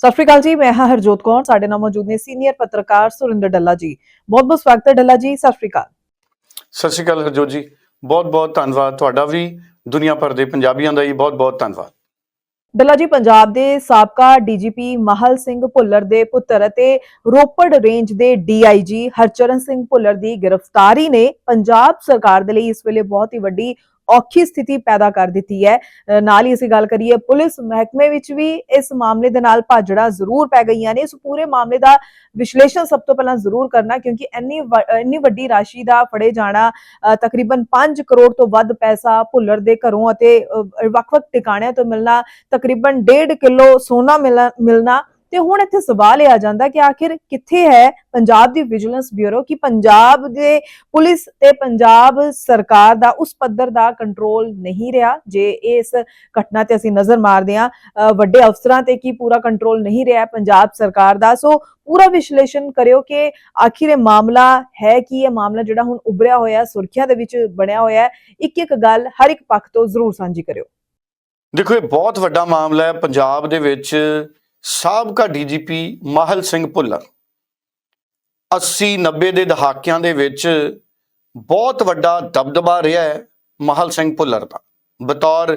ਸਤਿ ਸ਼੍ਰੀ ਅਕਾਲ ਜੀ ਮੈਂ ਹਾਂ ਹਰਜੋਤ ਕੌਰ ਸਾਡੇ ਨਾਲ ਮੌਜੂਦ ਨੇ ਸੀਨੀਅਰ ਪੱਤਰਕਾਰ ਸੁਰਿੰਦਰ ਡੱਲਾ ਜੀ। ਬਹੁਤ ਬਹੁਤ ਸਵਾਗਤ ਹੈ ਡੱਲਾ ਜੀ ਸਤਿ ਸ਼੍ਰੀ ਅਕਾਲ। ਸਤਿ ਸ਼੍ਰੀ ਅਕਾਲ ਹਰਜੋਤ ਜੀ ਬਹੁਤ ਬਹੁਤ ਧੰਨਵਾਦ ਤੁਹਾਡਾ ਵੀ ਦੁਨੀਆ ਭਰ ਦੇ ਪੰਜਾਬੀਆਂ ਦਾ ਵੀ ਬਹੁਤ ਬਹੁਤ ਧੰਨਵਾਦ। ਡੱਲਾ ਜੀ ਪੰਜਾਬ ਦੇ ਸਾਬਕਾ ਡੀਜੀਪੀ ਮਹਲ ਸਿੰਘ ਭੁੱਲਰ ਦੇ ਪੁੱਤਰ ਅਤੇ ਰੋਪੜ ਰੇਂਜ ਦੇ ਡੀਆਈਜੀ ਹਰਚਰਨ ਸਿੰਘ ਭੁੱਲਰ ਦੀ ਗ੍ਰਿਫਤਾਰੀ ਨੇ ਪੰਜਾਬ ਸਰਕਾਰ ਦੇ ਲਈ ਇਸ ਵੇਲੇ ਬਹੁਤ ਹੀ ਵੱਡੀ ਔਖੀ ਸਥਿਤੀ ਪੈਦਾ ਕਰ ਦਿੱਤੀ ਹੈ। ਨਾਲ ਹੀ ਅਸੀਂ ਗੱਲ ਕਰੀਏ ਪੁਲਿਸ ਮਹਿਕਮੇ ਵਿੱਚ ਵੀ ਇਸ ਮਾਮਲੇ ਦੇ ਨਾਲ ਭਾਜੜਾ ਜ਼ਰੂਰ ਪੈ ਗਈਆਂ ਨੇ। ਇਸ ਪੂਰੇ ਮਾਮਲੇ ਦਾ ਵਿਸ਼ਲੇਸ਼ਣ ਸਭ ਤੋਂ ਪਹਿਲਾਂ ਜ਼ਰੂਰ ਕਰਨਾ ਕਿਉਂਕਿ ਇੰਨੀ ਇੰਨੀ ਵੱਡੀ ਰਾਸ਼ੀ ਦਾ ਫੜੇ ਜਾਣਾ ਅ, ਤਕਰੀਬਨ 5 ਕਰੋੜ ਤੋਂ ਵੱਧ ਪੈਸਾ ਭੁੱਲਰ ਦੇ ਘਰੋਂ ਅਤੇ ਵੱਖ-ਵੱਖ ਟਿਕਾਣਿਆਂ ਤੋਂ ਮਿਲਣਾ ਤਕਰੀਬਨ 1.5 ਕਿਲੋ ਸੋਨਾ ਮਿਲਣਾ ਮਿਲਣਾ ਤੇ ਹੁਣ ਇੱਥੇ ਸਵਾਲ ਇਹ ਆ ਜਾਂਦਾ ਕਿ ਆਖਿਰ ਕਿੱਥੇ ਹੈ ਪੰਜਾਬ ਦੀ ਵਿਜੀਲੈਂਸ ਬਿਊਰੋ ਕਿ ਪੰਜਾਬ ਦੇ ਪੁਲਿਸ ਤੇ ਪੰਜਾਬ ਸਰਕਾਰ ਦਾ ਉਸ ਪੱਧਰ ਦਾ ਕੰਟਰੋਲ ਨਹੀਂ ਰਿਹਾ? ਜੇ ਇਸ ਘਟਨਾ ਤੇ ਅਸੀਂ ਨਜ਼ਰ ਮਾਰਦੇ ਹਾਂ ਵੱਡੇ ਅਫਸਰਾਂ ਤੇ ਕੀ ਪੂਰਾ ਕੰਟਰੋਲ ਨਹੀਂ ਰਿਹਾ ਪੰਜਾਬ ਸਰਕਾਰ ਦਾ? ਸੋ ਪੂਰਾ ਵਿਸ਼ਲੇਸ਼ਣ ਕਰਿਓ ਕਿ ਆਖਿਰ ਇਹ ਮਾਮਲਾ ਹੈ ਕੀ? ਇਹ ਮਾਮਲਾ ਜਿਹੜਾ ਹੁਣ ਉਭਰਿਆ ਹੋਇਆ, ਸੁਰਖੀਆਂ ਦੇ ਵਿੱਚ ਬਣਿਆ ਹੋਇਆ ਇੱਕ ਇੱਕ ਗੱਲ ਹਰ ਇੱਕ ਪੱਖ ਤੋਂ ਜ਼ਰੂਰ ਸਾਂਝੀ ਕਰਿਓ। ਦੇਖੋ, ਇਹ ਬਹੁਤ ਵੱਡਾ ਮਾਮਲਾ ਹੈ। ਪੰਜਾਬ ਦੇ ਵਿੱਚ ਸਾਬਕਾ ਡੀਜੀਪੀ ਮਾਹਲ ਸਿੰਘ ਭੁੱਲਰ। 80 90 ਦੇ ਦਹਾਕਿਆਂ ਦੇ ਵਿੱਚ ਬਹੁਤ ਵੱਡਾ ਦਬਦਬਾ ਰਿਹਾ ਹੈ ਮਾਹਲ ਸਿੰਘ ਭੁੱਲਰ ਦਾ। ਬਤੌਰ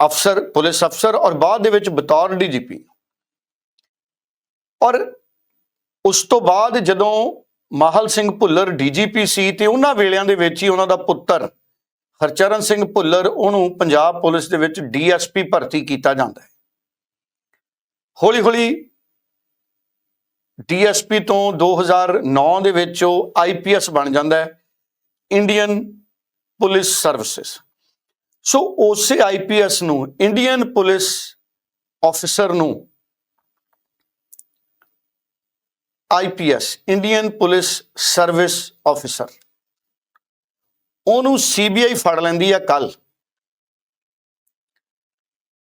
ਅਫਸਰ, ਪੁਲਿਸ ਅਫਸਰ ਔਰ ਬਾਅਦ ਦੇ ਵਿੱਚ ਬਤੌਰ ਡੀਜੀਪੀ ਔਰ ਉਸ ਤੋਂ ਬਾਅਦ ਜਦੋਂ ਮਾਹਲ ਸਿੰਘ ਭੁੱਲਰ ਡੀਜੀਪੀ ਸੀ ਤੇ ਉਹਨਾਂ ਵੇਲਿਆਂ ਦੇ ਵਿੱਚ ਹੀ ਉਹਨਾਂ ਦਾ ਪੁੱਤਰ ਹਰਚਰਨ ਸਿੰਘ ਭੁੱਲਰ ਉਹਨੂੰ ਪੰਜਾਬ ਪੁਲਿਸ ਦੇ ਵਿੱਚ ਡੀਐਸਪੀ ਭਰਤੀ ਕੀਤਾ ਜਾਂਦਾ ਹੈ। ਹੌਲੀ ਹੌਲੀ ਡੀਐਸਪੀ ਤੋਂ 2009 ਦੇ ਵਿੱਚ ਉਹ ਆਈਪੀਐਸ ਬਣ ਜਾਂਦਾ ਹੈ, ਇੰਡੀਅਨ ਪੁਲਿਸ ਸਰਵਿਸਿਜ਼। ਸੋ ਉਸੇ ਆਈਪੀਐਸ ਨੂੰ, ਇੰਡੀਅਨ ਪੁਲਿਸ ਆਫੀਸਰ ਨੂੰ IPS Indian police service officer, ਉਹਨੂੰ ਸੀਬੀਆਈ ਫੜ ਲੈਂਦੀ ਆ ਕੱਲ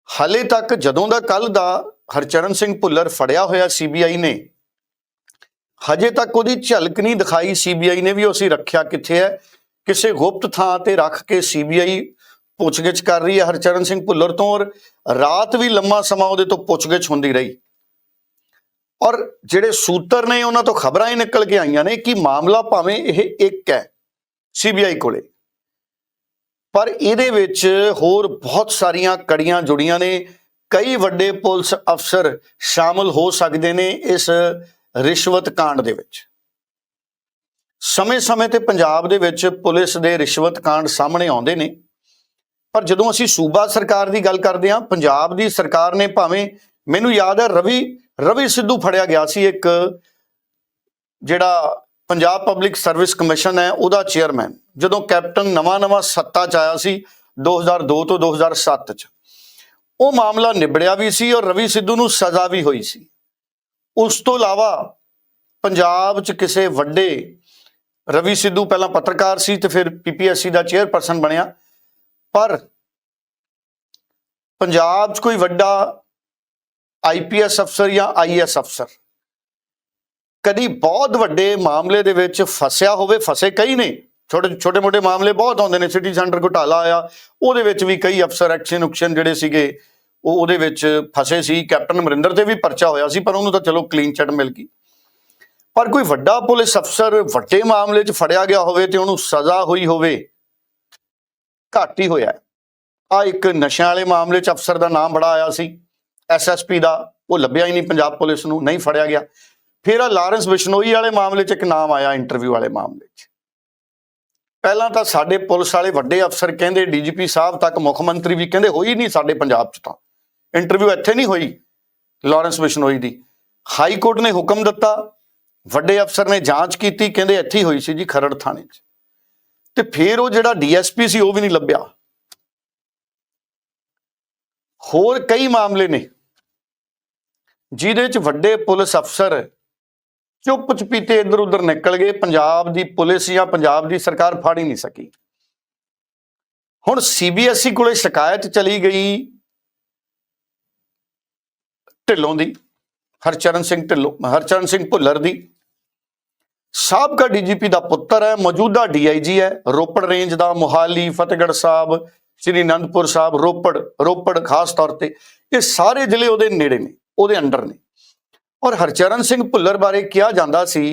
ਹਾਲੇ ਤੱਕ ਜਦੋਂ ਦਾ ਕੱਲ ਦਾ ਹਰਚਰਨ ਸਿੰਘ ਭੁੱਲਰ ਫੜਿਆ ਹੋਇਆ ਸੀਬੀਆਈ ਨੇ। ਹਜੇ ਤੱਕ ਉਹਦੀ ਝਲਕ ਨਹੀਂ ਦਿਖਾਈ ਸੀਬੀਆਈ ਨੇ ਵੀ ਉਹ ਅਸੀਂ ਰੱਖਿਆ ਕਿੱਥੇ ਹੈ। ਕਿਸੇ ਗੁਪਤ ਥਾਂ ਤੇ ਰੱਖ ਕੇ ਸੀਬੀਆਈ ਪੁੱਛਗਿੱਛ ਕਰ ਰਹੀ ਹੈ ਹਰਚਰਨ ਸਿੰਘ ਭੁੱਲਰ ਤੋਂ ਔਰ ਰਾਤ ਵੀ ਲੰਮਾ ਸਮਾਂ ਉਹਦੇ ਤੋਂ ਪੁੱਛਗਿੱਛ ਹੁੰਦੀ ਰਹੀ। ਔਰ ਜਿਹੜੇ ਸੂਤਰ ਨੇ ਉਹਨਾਂ ਤੋਂ ਖਬਰਾਂ ਹੀ ਨਿਕਲ ਕੇ ਆਈਆਂ ਨੇ ਕਿ ਮਾਮਲਾ ਭਾਵੇਂ ਇਹ ਇੱਕ ਹੈ ਸੀਬੀਆਈ ਕੋਲੇ। ਪਰ ਇਹਦੇ ਵਿੱਚ ਹੋਰ ਬਹੁਤ ਸਾਰੀਆਂ ਕੜੀਆਂ ਜੁੜੀਆਂ ਨੇ। ਕਈ ਵੱਡੇ ਪੁਲਿਸ ਅਫਸਰ ਸ਼ਾਮਲ ਹੋ ਸਕਦੇ ਨੇ ਇਸ ਰਿਸ਼ਵਤ ਕਾਂਡ ਦੇ ਵਿੱਚ। ਸਮੇਂ-ਸਮੇਂ ਤੇ ਪੰਜਾਬ ਦੇ ਵਿੱਚ ਪੁਲਿਸ ਦੇ ਰਿਸ਼ਵਤ ਕਾਂਡ ਸਾਹਮਣੇ ਆਉਂਦੇ ਨੇ। ਪਰ ਜਦੋਂ ਅਸੀਂ ਸੂਬਾ ਸਰਕਾਰ ਦੀ ਗੱਲ ਕਰਦੇ ਹਾਂ, ਪੰਜਾਬ ਦੀ ਸਰਕਾਰ ਨੇ ਭਾਵੇਂ ਮੈਨੂੰ ਯਾਦ ਹੈ ਰਵੀ ਰਵੀ ਸਿੱਧੂ ਫੜਿਆ ਗਿਆ ਸੀ ਇੱਕ ਜਿਹੜਾ ਪੰਜਾਬ ਪਬਲਿਕ ਸਰਵਿਸ ਕਮਿਸ਼ਨ ਹੈ, ਉਹਦਾ ਚੇਅਰਮੈਨ ਜਦੋਂ ਕੈਪਟਨ ਨਵਾਂ-ਨਵਾਂ ਸੱਤਾ 'ਚ ਆਇਆ ਸੀ 2002 ਤੋਂ 2007 'ਚ। ਉਹ ਮਾਮਲਾ ਨਿਬੜਿਆ ਵੀ ਸੀ ਔਰ ਰਵੀ ਸਿੱਧੂ ਨੂੰ ਸਜ਼ਾ ਵੀ ਹੋਈ ਸੀ। ਉਸ ਤੋਂ ਇਲਾਵਾ ਪੰਜਾਬ 'ਚ ਕਿਸੇ ਵੱਡੇ ਰਵੀ ਸਿੱਧੂ ਪਹਿਲਾਂ ਪੱਤਰਕਾਰ ਸੀ ਤੇ ਫਿਰ ਪੀਪੀਐਸਸੀ ਦਾ ਚੇਅਰਪਰਸਨ ਬਣਿਆ। ਪਰ ਪੰਜਾਬ 'ਚ ਕੋਈ ਵੱਡਾ ਆਈਪੀਐਸ ਅਫਸਰ ਜਾਂ ਆਈਐਸ ਅਫਸਰ ਕਦੀ ਬਹੁਤ ਵੱਡੇ ਮਾਮਲੇ ਦੇ ਵਿੱਚ ਫਸਿਆ ਹੋਵੇ, ਫਸੇ ਕਈ ਨੇ। ਛੋਟੇ ਛੋਟੇ ਮੋਟੇ ਮਾਮਲੇ ਬਹੁਤ ਆਉਂਦੇ ਨੇ। ਸਿਟੀ ਸੈਂਟਰ ਘੁਟਾਲਾ ਆਇਆ। ਉਹਦੇ ਵਿੱਚ ਵੀ ਕਈ ਅਫਸਰ ਐਕਸ਼ਨ ਉਕਸ਼ਨ ਜਿਹੜੇ ਸੀਗੇ, ਉਹ ਉਹਦੇ ਵਿੱਚ ਫਸੇ ਸੀ। ਕੈਪਟਨ ਅਮਰਿੰਦਰ ਤੇ ਵੀ ਪਰਚਾ ਹੋਇਆ ਸੀ, ਪਰ ਉਹਨੂੰ ਤਾਂ ਚਲੋ ਕਲੀਨ ਚਿਟ ਮਿਲ ਗਈ। ਪਰ ਕੋਈ ਵੱਡਾ ਪੁਲਿਸ ਅਫਸਰ ਵੱਡੇ ਮਾਮਲੇ 'ਚ ਫੜਿਆ ਗਿਆ ਹੋਵੇ ਤੇ ਉਹਨੂੰ ਸਜ਼ਾ ਹੋਈ ਹੋਵੇ, ਘੱਟ ਹੀ ਹੋਇਆ ਆ ਇੱਕ ਨਸ਼ਿਆਂ ਵਾਲੇ ਮਾਮਲੇ 'ਚ ਅਫਸਰ ਦਾ ਨਾਮ ਬੜਾ ਆਇਆ ਸੀ। ਐਸਐਸਪੀ ਦਾ, ਉਹ ਲੱਭਿਆ ਹੀ ਨਹੀਂ ਪੰਜਾਬ ਪੁਲਿਸ ਨੂੰ, ਨਹੀਂ ਫੜਿਆ ਗਿਆ। ਫਿਰ ਆ ਲਾਰੈਂਸ ਬਿਸ਼ਨੋਈ ਵਾਲੇ ਮਾਮਲੇ 'ਚ ਇੱਕ ਨਾਮ ਆਇਆ ਇੰਟਰਵਿਊ ਵਾਲੇ ਮਾਮਲੇ 'ਚ। ਪਹਿਲਾਂ ਤਾਂ ਸਾਡੇ ਪੁਲਿਸ ਵਾਲੇ ਵੱਡੇ ਅਫਸਰ ਕਹਿੰਦੇ, ਡੀਜੀਪੀ ਸਾਹਿਬ ਤੱਕ, ਮੁੱਖ ਮੰਤਰੀ ਵੀ ਕਹਿੰਦੇ, ਹੋਈ ਨਹੀਂ ਸਾਡੇ ਪੰਜਾਬ 'ਚ ਤਾਂ। ਇੰਟਰਵਿਊ ਇੱਥੇ ਨਹੀਂ ਹੋਈ, ਲਾਰੈਂਸ ਬਿਸ਼ਨੋਈ ਦੀ। ਹਾਈ ਕੋਰਟ ਨੇ ਹੁਕਮ ਦਿੱਤਾ, ਵੱਡੇ ਅਫਸਰ ਨੇ ਜਾਂਚ ਕੀਤੀ, ਕਹਿੰਦੇ ਇੱਥੇ ਹੀ ਹੋਈ ਸੀ ਜੀ, ਖਰੜ ਥਾਣੇ 'ਚ। ਤੇ ਫਿਰ ਉਹ ਜਿਹੜਾ ਡੀਐਸਪੀ ਸੀ, ਉਹ ਵੀ ਨਹੀਂ ਲੱਭਿਆ। ਹੋਰ ਕਈ ਮਾਮਲੇ ਨੇ, ਜਿਹਦੇ 'ਚ ਵੱਡੇ ਪੁਲਿਸ ਅਫਸਰ ਚੁੱਪ ਚਪੀਤੇ ਇੱਧਰ ਉੱਧਰ ਨਿਕਲ ਗਏ। ਪੰਜਾਬ ਦੀ ਪੁਲਿਸ ਜਾਂ ਪੰਜਾਬ ਦੀ ਸਰਕਾਰ ਫੜ ਹੀ ਨਹੀਂ ਸਕੀ। ਹੁਣ ਸੀਬੀਐਸਈ ਕੋਲੇ ਸ਼ਿਕਾਇਤ ਚਲੀ ਗਈ ਢਿੱਲੋਂ ਦੀ, ਹਰਚਰਨ ਸਿੰਘ ਢਿੱਲੋਂ, ਹਰਚਰਨ ਸਿੰਘ ਭੁੱਲਰ ਦੀ। ਸਾਬਕਾ ਡੀਜੀਪੀ ਦਾ ਪੁੱਤਰ ਹੈ, ਮੌਜੂਦਾ ਡੀਆਈਜੀ ਹੈ, ਰੋਪੜ ਰੇਂਜ ਦਾ ਮੁਹਾਲੀ, ਫਤਿਹਗੜ੍ਹ ਸਾਹਿਬ, ਸ੍ਰੀ ਅਨੰਦਪੁਰ ਸਾਹਿਬ, ਰੋਪੜ ਰੋਪੜ ਖਾਸ ਤੌਰ ਤੇ। ਇਹ ਸਾਰੇ ਜ਼ਿਲ੍ਹੇ ਉਹਦੇ ਨੇੜੇ ਨੇ, ਉਹਦੇ ਅੰਡਰ ਨੇ। ਔਰ ਹਰਚਰਨ ਸਿੰਘ ਭੁੱਲਰ ਬਾਰੇ ਕਿਹਾ ਜਾਂਦਾ ਸੀ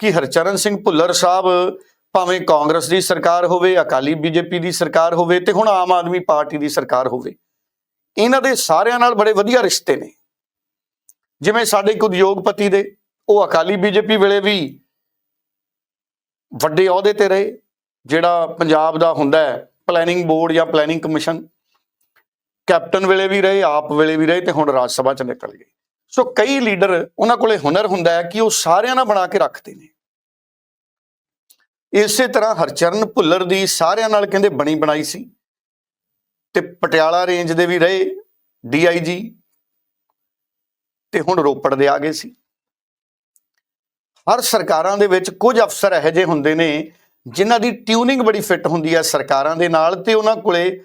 ਕਿ ਹਰਚਰਨ ਸਿੰਘ ਭੁੱਲਰ ਸਾਹਿਬ ਭਾਵੇਂ ਕਾਂਗਰਸ ਦੀ ਸਰਕਾਰ ਹੋਵੇ, ਅਕਾਲੀ ਬੀਜੇਪੀ ਦੀ ਸਰਕਾਰ ਹੋਵੇ ਤੇ ਹੁਣ ਆਮ ਆਦਮੀ ਪਾਰਟੀ ਦੀ ਸਰਕਾਰ ਹੋਵੇ, ਇਹਨਾਂ ਦੇ ਸਾਰਿਆਂ ਨਾਲ ਬੜੇ ਵਧੀਆ ਰਿਸ਼ਤੇ ਨੇ। ਜਿਵੇਂ ਸਾਡੇ ਇੱਕ ਉਦਯੋਗਪਤੀ ਦੇ, ਉਹ ਅਕਾਲੀ ਬੀਜੇਪੀ ਵੇਲੇ ਵੀ ਵੱਡੇ ਅਹੁਦੇ ਤੇ ਰਹੇ, ਜਿਹੜਾ ਪੰਜਾਬ ਦਾ ਹੁੰਦਾ ਹੈ ਪਲੈਨਿੰਗ ਬੋਰਡ ਜਾਂ ਪਲੈਨਿੰਗ ਕਮਿਸ਼ਨ ਕੈਪਟਨ ਵੇਲੇ ਵੀ ਰਹੇ, ਆਪ ਵੇਲੇ ਵੀ ਰਹੇ ਤੇ ਹੁਣ ਰਾਜ ਸਭਾ ਚ ਨਿਕਲ ਗਏ। ਸੋ ਕਈ ਲੀਡਰ ਉਹਨਾਂ ਕੋਲੇ ਹੁਨਰ ਹੁੰਦਾ ਹੈ ਕਿ ਉਹ ਸਾਰਿਆਂ ਨਾਲ ਬਣਾ ਕੇ ਰੱਖਦੇ ਨੇ। ਇਸੇ ਤਰ੍ਹਾਂ ਹਰਚਰਨ ਭੁੱਲਰ ਦੀ ਸਾਰਿਆਂ ਨਾਲ ਕਹਿੰਦੇ ਬਣੀ ਬਣਾਈ ਸੀ। ਤੇ ਪਟਿਆਲਾ ਰੇਂਜ ਦੇ ਵੀ ਰਹੇ ਡੀਆਈਜੀ ਤੇ ਹੁਣ ਰੋਪੜ ਦੇ ਆ ਗਏ ਸੀ। ਹਰ ਸਰਕਾਰਾਂ ਦੇ ਵਿੱਚ ਕੁਝ ਅਫਸਰ ਇਹੋ ਜਿਹੇ ਹੁੰਦੇ ਨੇ ਜਿਨ੍ਹਾਂ ਦੀ ਟਿਊਨਿੰਗ ਬੜੀ ਫਿੱਟ ਹੁੰਦੀ ਹੈ ਸਰਕਾਰਾਂ ਦੇ ਨਾਲ ਤੇ ਉਹਨਾਂ ਕੋਲੇ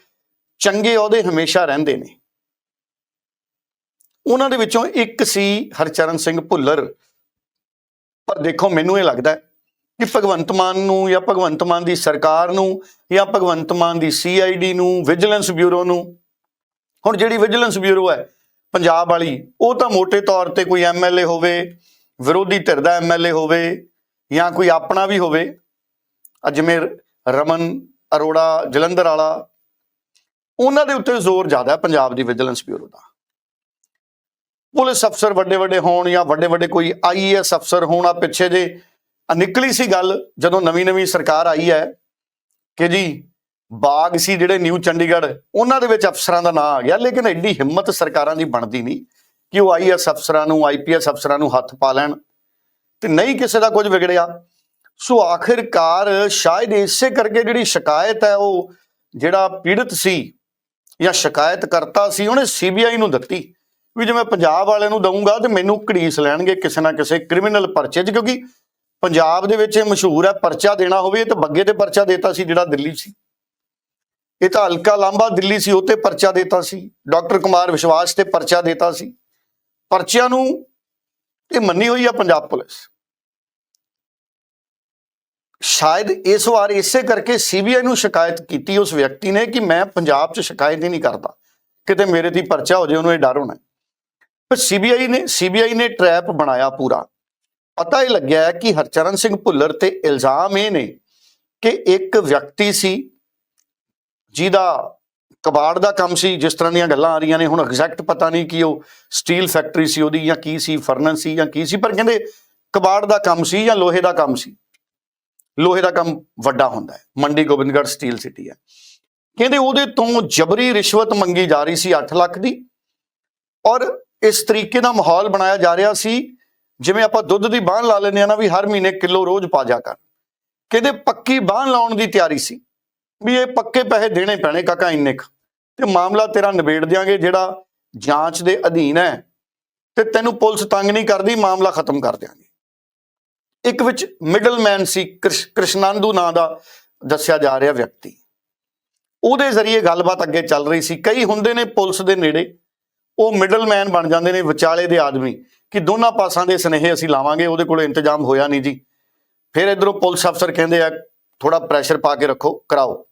ਚੰਗੇ ਅਹੁਦੇ ਹਮੇਸ਼ਾ ਰਹਿੰਦੇ ਨੇ। ਉਹਨਾਂ ਦੇ ਵਿੱਚੋਂ ਇੱਕ ਸੀ ਹਰਚਰਨ ਸਿੰਘ ਭੁੱਲਰ। ਪਰ ਦੇਖੋ, ਮੈਨੂੰ ਇਹ ਲੱਗਦਾ ਕਿ ਭਗਵੰਤ ਮਾਨ ਨੂੰ ਜਾਂ ਭਗਵੰਤ ਮਾਨ ਦੀ ਸਰਕਾਰ ਨੂੰ ਜਾਂ ਭਗਵੰਤ ਮਾਨ ਦੀ ਸੀਆਈਡੀ ਨੂੰ ਵਿਜੀਲੈਂਸ ਬਿਊਰੋ ਨੂੰ, ਹੁਣ ਜਿਹੜੀ ਵਿਜੀਲੈਂਸ ਬਿਊਰੋ ਹੈ ਪੰਜਾਬ ਵਾਲੀ, ਉਹ ਤਾਂ ਮੋٹے ਤੌਰ ਤੇ ਕੋਈ ਐਮਐਲਏ ਹੋਵੇ, ਵਿਰੋਧੀ ਧਿਰ ਦਾ ਐਮਐਲਏ ਹੋਵੇ ਜਾਂ ਕੋਈ ਆਪਣਾ ਵੀ ਹੋਵੇ, ਅਜਮੇਰ, ਰਮਨ, ਅਰੋੜਾ, ਜਲੰਧਰ ਵਾਲਾ, ਉਹਨਾਂ ਦੇ ਉੱਤੇ ਜ਼ੋਰ ਜ਼ਿਆਦਾ ਹੈ ਪੰਜਾਬ ਦੀ ਵਿਜੀਲੈਂਸ ਬਿਊਰੋ ਦਾ। ਪੁਲਿਸ ਅਫਸਰ ਵੱਡੇ ਵੱਡੇ ਹੋਣ ਜਾਂ ਵੱਡੇ ਵੱਡੇ ਕੋਈ ਆਈਏਐਸ ਅਫਸਰ ਹੋਣ ਆ ਪਿੱਛੇ ਜੇ ਨਿਕਲੀ ਸੀ ਗੱਲ ਜਦੋਂ ਨਵੀਂ ਨਵੀਂ ਸਰਕਾਰ ਆਈ ਹੈ ਕਿ ਜੀ ਬਾਗ ਸੀ ਜਿਹੜੇ ਨਿਊ ਚੰਡੀਗੜ੍ਹ, ਉਹਨਾਂ ਦੇ ਵਿੱਚ ਅਫਸਰਾਂ ਦਾ ਨਾਂ ਆ ਗਿਆ, ਲੇਕਿਨ ਐਡੀ ਹਿੰਮਤ ਸਰਕਾਰਾਂ ਦੀ ਬਣਦੀ ਨਹੀਂ ਕਿ ਉਹ ਆਈਐਸ ਅਫਸਰਾਂ ਨੂੰ ਆਈਪੀਐਸ ਅਫਸਰਾਂ ਨੂੰ ਹੱਥ ਪਾ ਲੈਣ ਤੇ ਨਹੀਂ ਕਿਸੇ ਦਾ ਕੁਝ ਵਿਗੜਿਆ। ਸੋ ਆਖਿਰਕਾਰ ਸ਼ਾਇਦ ਇਸੇ ਕਰਕੇ ਜਿਹੜੀ ਸ਼ਿਕਾਇਤ ਹੈ ਉਹ ਜਿਹੜਾ ਪੀੜਤ ਸੀ ਜਾਂ ਸ਼ਿਕਾਇਤ ਕਰਤਾ ਸੀ ਉਹਨੇ ਸੀਬੀਆਈ ਨੂੰ ਦਿੱਤੀ। ਵੀ ਜੇ ਮੈਂ ਪੰਜਾਬ ਵਾਲਿਆਂ ਨੂੰ ਦਊਂਗਾ ਤੇ ਮੈਨੂੰ ਘੜੀਸ ਲੈਣਗੇ ਕਿਸੇ ਨਾ ਕਿਸੇ ਕ੍ਰਿਮੀਨਲ ਪਰਚੇ 'ਚ, ਕਿਉਂਕਿ ਪੰਜਾਬ ਦੇ ਵਿੱਚ ਇਹ ਮਸ਼ਹੂਰ ਹੈ, ਪਰਚਾ ਦੇਣਾ ਹੋਵੇ ਤਾਂ ਬੱਗੇ ਤੇ ਪਰਚਾ ਦੇਤਾ ਸੀ ਜਿਹੜਾ ਦਿੱਲੀ ਸੀ। ਇਹ ਤਾਂ ਹਲਕਾ ਲਾਂਬਾ ਦਿੱਲੀ ਸੀ, ਉਹ ਤੇ ਪਰਚਾ ਦੇਤਾ ਸੀ। ਡਾਕਟਰ ਕੁਮਾਰ ਵਿਸ਼ਵਾਸ ਤੇ ਪਰਚਾ ਦੇਤਾ ਸੀ। ਪਰਚਿਆਂ ਨੂੰ ਇਹ ਮੰਨੀ ਹੋਈ ਆ ਪੰਜਾਬ ਪੁਲਿਸ। ਸ਼ਾਇਦ ਇਸ ਵਾਰ ਇਸੇ ਕਰਕੇ ਸੀਬੀਆਈ ਨੂੰ ਸ਼ਿਕਾਇਤ ਕੀਤੀ ਉਸ ਵਿਅਕਤੀ ਨੇ ਕਿ ਮੈਂ ਪੰਜਾਬ 'ਚ ਸ਼ਿਕਾਇਤ ਹੀ ਨਹੀਂ ਕਰਦਾ। ਕਿਤੇ ਮੇਰੇ ਤੇ ਪਰਚਾ ਹੋ ਜਾਏ, ਉਹਨੂੰ ਇਹ ਡਰ ਹੋਣਾ ਪਰ ਸੀਬੀਆਈ ਨੇ ਸੀਬੀਆਈ ਨੇ ਟ੍ਰੈਪ ਬਣਾਇਆ ਪੂਰਾ। ਪਤਾ ਇਹ ਲੱਗਿਆ ਕਿ ਹਰਚਰਨ ਸਿੰਘ ਭੁੱਲਰ ਤੇ ਇਲਜ਼ਾਮ ਇਹ ਨੇ ਕਿ ਇੱਕ ਵਿਅਕਤੀ ਸੀ ਜਿਹਦਾ ਕਬਾੜ ਦਾ ਕੰਮ ਸੀ, ਜਿਸ ਤਰ੍ਹਾਂ ਦੀਆਂ ਗੱਲਾਂ ਆ ਰਹੀਆਂ ਨੇ, ਹੁਣ ਐਗਜ਼ੈਕਟ ਪਤਾ ਨਹੀਂ ਕਿ ਉਹ ਸਟੀਲ ਫੈਕਟਰੀ ਸੀ ਉਹਦੀ ਜਾਂ ਕੀ ਸੀ ਫਰਨਸ ਸੀ ਜਾਂ ਕੀ ਸੀ, ਪਰ ਕਹਿੰਦੇ ਕਬਾੜ ਦਾ ਕੰਮ ਸੀ ਜਾਂ ਲੋਹੇ ਦਾ ਕੰਮ ਸੀ। ਲੋਹੇ ਦਾ ਕੰਮ ਵੱਡਾ ਹੁੰਦਾ ਹੈ, ਮੰਡੀ ਗੋਬਿੰਦਗੜ੍ਹ ਸਟੀਲ ਸਿਟੀ ਹੈ। ਕਹਿੰਦੇ ਉਹਦੇ ਤੋਂ ਜਬਰੀ ਰਿਸ਼ਵਤ ਮੰਗੀ ਜਾ ਰਹੀ ਸੀ 8 ਲੱਖ ਦੀ ਔਰ ਇਸ ਤਰੀਕੇ ਦਾ ਮਾਹੌਲ ਬਣਾਇਆ ਜਾ ਰਿਹਾ ਸੀ, ਜਿਵੇਂ ਆਪਾਂ ਦੁੱਧ ਦੀ ਬਾਂਹ ਲਾ ਲੈਂਦੇ ਆ ਨਾ ਵੀ ਹਰ ਮਹੀਨੇ ਕਿਲੋ ਰੋਜ਼ ਪਾ ਜਾ ਕਰ। ਕਹਿੰਦੇ ਪੱਕੀ ਬਾਂਹ ਲਾਉਣ ਦੀ ਤਿਆਰੀ ਸੀ, ਵੀ ਇਹ ਪੱਕੇ ਪੈਸੇ ਦੇਣੇ ਪੈਣੇ ਕਾਕਾ ਇੰਨੇ ਕੁ। ਤੇ ਮਾਮਲਾ ਤੇਰਾ ਨਿਬੇੜ ਦਿਆਂਗੇ ਜਿਹੜਾ ਜਾਂਚ ਦੇ ਅਧੀਨ ਹੈ। ਤੇ ਤੈਨੂੰ ਪੁਲਿਸ ਤੰਗ ਨਹੀਂ ਕਰਦੀ, ਮਾਮਲਾ ਖਤਮ ਕਰ ਦਿਆਂਗੇ। ਇੱਕ ਵਿੱਚ ਮਿਡਲਮੈਨ ਸੀ, ਕ੍ਰਿਸ਼- ਕ੍ਰਿਸ਼ਨਾਂਦੂ ਨਾਂ ਦਾ ਦੱਸਿਆ ਜਾ ਰਿਹਾ ਵਿਅਕਤੀ। ਉਹਦੇ ਜ਼ਰੀਏ ਗੱਲਬਾਤ ਅੱਗੇ ਚੱਲ ਰਹੀ ਸੀ। ਕਈ ਹੁੰਦੇ ਨੇ ਪੁਲਿਸ ਦੇ ਨੇੜੇ ਉਹ ਮਿਡਲਮੈਨ ਬਣ ਜਾਂਦੇ ਨੇ ਵਿਚਾਲੇ ਦੇ ਆਦਮੀ ਕਿ ਦੋਨਾਂ ਪਾਸਾਂ ਦੇ ਸਨੇਹੇ ਅਸੀਂ ਲਾਵਾਂਗੇ, ਉਹਦੇ ਕੋਲ ਇੰਤਜ਼ਾਮ ਹੋਇਆ ਨਹੀਂ ਜੀ। ਫਿਰ ਇਧਰੋਂ ਪੁਲਿਸ ਅਫਸਰ ਕਹਿੰਦੇ ਆ ਥੋੜਾ ਪ੍ਰੈਸ਼ਰ ਪਾ ਕੇ ਰੱਖੋ, ਕਰਾਓ।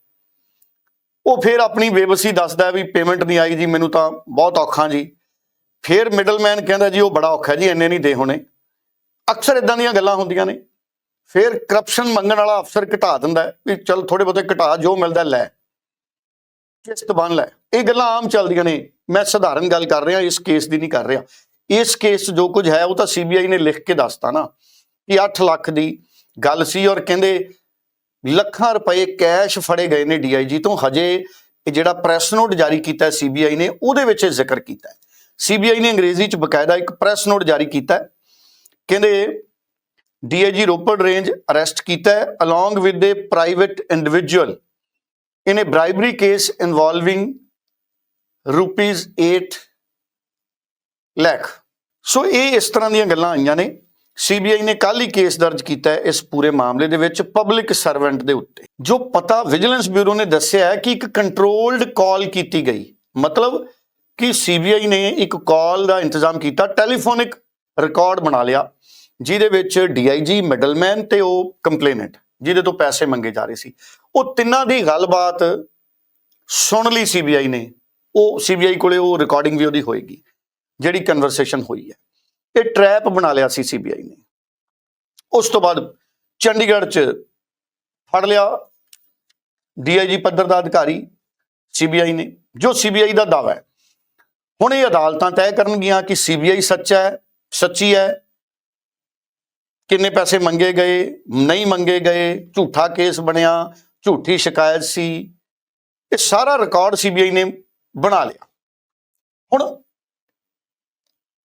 ਉਹ ਫਿਰ ਆਪਣੀ ਬੇਬਸੀ ਦੱਸਦਾ ਵੀ ਪੇਮੈਂਟ ਨਹੀਂ ਆਈ ਜੀ, ਮੈਨੂੰ ਤਾਂ ਬਹੁਤ ਔਖਾ ਜੀ। ਫਿਰ ਮਿਡਲਮੈਨ ਕਹਿੰਦਾ ਜੀ, ਉਹ ਬੜਾ ਔਖਾ ਜੀ, ਇੰਨੇ ਨਹੀਂ ਦੇ ਹੋਣੇ। ਅਕਸਰ ਇਦਾਂ ਦੀਆਂ ਗੱਲਾਂ ਹੁੰਦੀਆਂ ਨੇ। ਫਿਰ ਕਰਪਸ਼ਨ ਮੰਗਣ ਵਾਲਾ ਅਫਸਰ ਘਟਾ ਦਿੰਦਾ ਵੀ ਚਲ ਥੋੜੇ ਬਹੁਤੇ ਘਟਾ, ਜੋ ਮਿਲਦਾ ਲੈ। ਕਿਸ਼ਤ ਬਣ ਲੈ। ਇਹ ਗੱਲਾਂ ਆਮ ਚੱਲਦੀਆਂ ਨੇ। ਮੈਂ ਸਧਾਰਨ ਗੱਲ ਕਰ ਰਿਹਾ, ਇਸ ਕੇਸ ਦੀ ਨਹੀਂ ਕਰ ਰਿਹਾ। ਇਸ ਕੇਸ 'ਚ ਜੋ ਕੁਝ ਹੈ, ਉਹ ਤਾਂ ਸੀਬੀਆਈ ਨੇ ਲਿਖ ਕੇ ਦੱਸਤਾ ਨਾ ਕਿ 8 ਲੱਖ ਦੀ ਗੱਲ ਸੀ ਔਰ ਕਹਿੰਦੇ ਲੱਖਾਂ ਰੁਪਏ ਕੈਸ਼ ਫੜੇ ਗਏ ਨੇ ਡੀਆਈਜੀ ਤੋਂ। ਹਜੇ ਇਹ ਜਿਹੜਾ ਪ੍ਰੈਸ ਨੋਟ ਜਾਰੀ ਕੀਤਾ ਸੀਬੀਆਈ ਨੇ, ਉਹਦੇ ਵਿੱਚ ਇਹ ਜ਼ਿਕਰ ਕੀਤਾ ਸੀਬੀਆਈ ਨੇ ਅੰਗਰੇਜ਼ੀ 'ਚ ਬਕਾਇਦਾ ਇੱਕ ਪ੍ਰੈਸ ਨੋਟ ਜਾਰੀ ਕੀਤਾ ਹੈ। ਕਹਿੰਦੇ ਡੀਆਈਜੀ ਰੋਪੜ ਰੇਂਜ ਅਰੈਸਟ ਕੀਤਾ ਹੈ along with the private individual in a bribery case involving rupees 8 lakh so ਇਹ ਇਸ ਤਰ੍ਹਾਂ ਦੀਆਂ ਗੱਲਾਂ ਆਈਆਂ ਨੇ। ਸੀਬੀਆਈ ਨੇ ਕੱਲ ਹੀ ਕੇਸ ਦਰਜ ਕੀਤਾ ਹੈ ਇਸ ਪੂਰੇ ਮਾਮਲੇ ਦੇ ਵਿੱਚ ਪਬਲਿਕ ਸਰਵੈਂਟ ਦੇ ਉੱਤੇ। ਜੋ ਪਤਾ ਵਿਜੀਲੈਂਸ ਬਿਊਰੋ ਨੇ ਦੱਸਿਆ ਹੈ ਕਿ ਇੱਕ ਕੰਟਰੋਲਡ ਕਾਲ ਕੀਤੀ ਗਈ। ਮਤਲਬ ਕਿ ਸੀਬੀਆਈ ਨੇ ਇੱਕ ਕਾਲ ਦਾ ਇੰਤਜ਼ਾਮ ਕੀਤਾ ਟੈਲੀਫੋਨਿਕ ਰਿਕਾਰਡ ਬਣਾ ਲਿਆ, ਜਿਹਦੇ ਵਿੱਚ ਡੀਆਈਜੀ ਮਿਡਲਮੈਨ ਤੇ ਉਹ ਕੰਪਲੇਨੈਂਟ ਜਿਹਦੇ ਤੋਂ ਪੈਸੇ ਮੰਗੇ ਜਾ ਰਹੇ ਸੀ। ਉਹ ਤਿੰਨਾਂ ਦੀ ਗੱਲਬਾਤ ਸੁਣ ਲਈ ਸੀਬੀਆਈ ਨੇ। ਉਹ ਸੀਬੀਆਈ ਕੋਲੇ ਉਹ ਰਿਕਾਰਡਿੰਗ ਵੀ ਉਹਦੀ ਹੋਏਗੀ, ਜਿਹੜੀ ਕਨਵਰਸੇਸ਼ਨ ਹੋਈ ਹੈ। ਇਹ ਟ੍ਰੈਪ ਬਣਾ ਲਿਆ ਸੀ ਸੀਬੀਆਈ ਨੇ। ਉਸ ਤੋਂ ਬਾਅਦ ਚੰਡੀਗੜ੍ਹ 'ਚ ਫੜ ਲਿਆ ਡੀਆਈਜੀ ਪੱਧਰ ਦਾ ਅਧਿਕਾਰੀ ਸੀਬੀਆਈ ਨੇ, ਜੋ ਸੀਬੀਆਈ ਦਾ ਦਾਵਾ ਹੈ। ਹੁਣ ਇਹ ਅਦਾਲਤਾਂ ਤੈਅ ਕਰਨਗੀਆਂ ਕਿ ਸੀਬੀਆਈ ਸੱਚਾ ਹੈ, ਸੱਚੀ ਹੈ, ਕਿੰਨੇ ਪੈਸੇ ਮੰਗੇ ਗਏ, ਨਹੀਂ ਮੰਗੇ ਗਏ, ਝੂਠਾ ਕੇਸ ਬਣਿਆ ਝੂਠੀ ਸ਼ਿਕਾਇਤ ਸੀ, ਇਹ ਸਾਰਾ ਰਿਕਾਰਡ ਸੀਬੀਆਈ ਨੇ ਬਣਾ ਲਿਆ। ਹੁਣ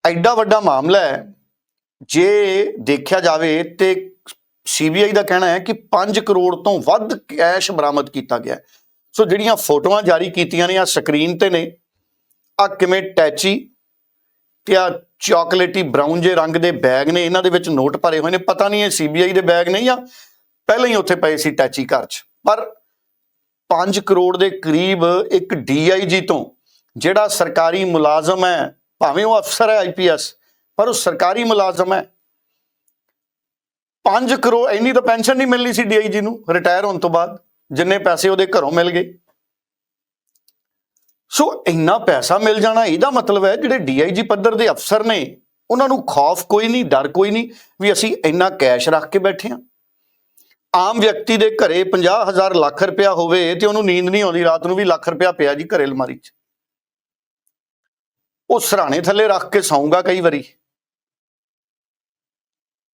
ਐਡਾ ਵੱਡਾ ਮਾਮਲਾ ਹੈ, ਜੇ ਦੇਖਿਆ ਜਾਵੇ ਤੇ ਸੀਬੀਆਈ ਦਾ ਕਹਿਣਾ ਹੈ ਕਿ 5 ਕਰੋੜ ਤੋਂ ਵੱਧ ਕੈਸ਼ ਬਰਾਮਦ ਕੀਤਾ ਗਿਆ। ਸੋ ਜਿਹੜੀਆਂ ਫੋਟੋਆਂ ਜਾਰੀ ਕੀਤੀਆਂ ਨੇ ਆ ਸਕਰੀਨ ਤੇ ਨੇ ਆ ਕਿਵੇਂ ਟੈਚੀ ਤੇ ਆ ਚਾਕਲੇਟੀ ਬਰਾਊਨ ਜੇ ਰੰਗ ਦੇ ਬੈਗ ਨੇ, ਇਹਨਾਂ ਦੇ ਵਿੱਚ ਨੋਟ ਭਰੇ ਹੋਏ ਨੇ। ਪਤਾ ਨਹੀਂ ਇਹ ਸੀਬੀਆਈ ਦੇ ਬੈਗ ਨੇ ਜਾਂ ਪਹਿਲਾਂ ਹੀ ਉੱਥੇ ਪਏ ਸੀ ਟੈਚੀ ਘਰ 'ਚ। ਪਰ 5 ਕਰੋੜ ਦੇ ਕਰੀਬ ਇੱਕ ਡੀਆਈਜੀ ਤੋਂ ਜਿਹੜਾ ਸਰਕਾਰੀ ਮੁਲਾਜ਼ਮ ਹੈ, ਭਾਵੇਂ ਉਹ ਅਫਸਰ ਹੈ ਆਈਪੀਐਸ ਪਰ ਉਹ ਸਰਕਾਰੀ ਮੁਲਾਜ਼ਮ ਹੈ। 5 ਕਰੋੜ, ਇੰਨੀ ਤਾਂ ਪੈਨਸ਼ਨ ਨਹੀਂ ਮਿਲਣੀ ਸੀ ਡੀਆਈਜੀ ਨੂੰ ਰਿਟਾਇਰ ਹੋਣ ਤੋਂ ਬਾਅਦ, ਜਿੰਨੇ ਪੈਸੇ ਉਹਦੇ ਘਰੋਂ ਮਿਲ ਗਏ। ਸੋ ਇੰਨਾ ਪੈਸਾ ਮਿਲ ਜਾਣਾ, ਇਹਦਾ ਮਤਲਬ ਹੈ ਜਿਹੜੇ ਡੀਆਈਜੀ ਪੱਧਰ ਦੇ ਅਫਸਰ ਨੇ, ਉਹਨਾਂ ਨੂੰ ਖੌਫ ਕੋਈ ਨਹੀਂ, ਡਰ ਕੋਈ ਨਹੀਂ ਵੀ ਅਸੀਂ ਇੰਨਾ ਕੈਸ਼ ਰੱਖ ਕੇ ਬੈਠੇ ਹਾਂ। ਆਮ ਵਿਅਕਤੀ ਦੇ ਘਰੇ 50000 ਲੱਖ ਰੁਪਇਆ ਹੋਵੇ ਤੇ ਉਹਨੂੰ ਨੀਂਦ ਨਹੀਂ ਆਉਂਦੀ, ਰਾਤ ਨੂੰ ਵੀ ਲੱਖ ਰੁਪਇਆ ਪਿਆ ਜੀ ਘਰੇ ਅਲਮਾਰੀ 'ਚ। ਉਹ ਸਰਾਣੇ ਥੱਲੇ ਰੱਖ ਕੇ ਸੌਂਗਾ ਕਈ ਵਾਰੀ।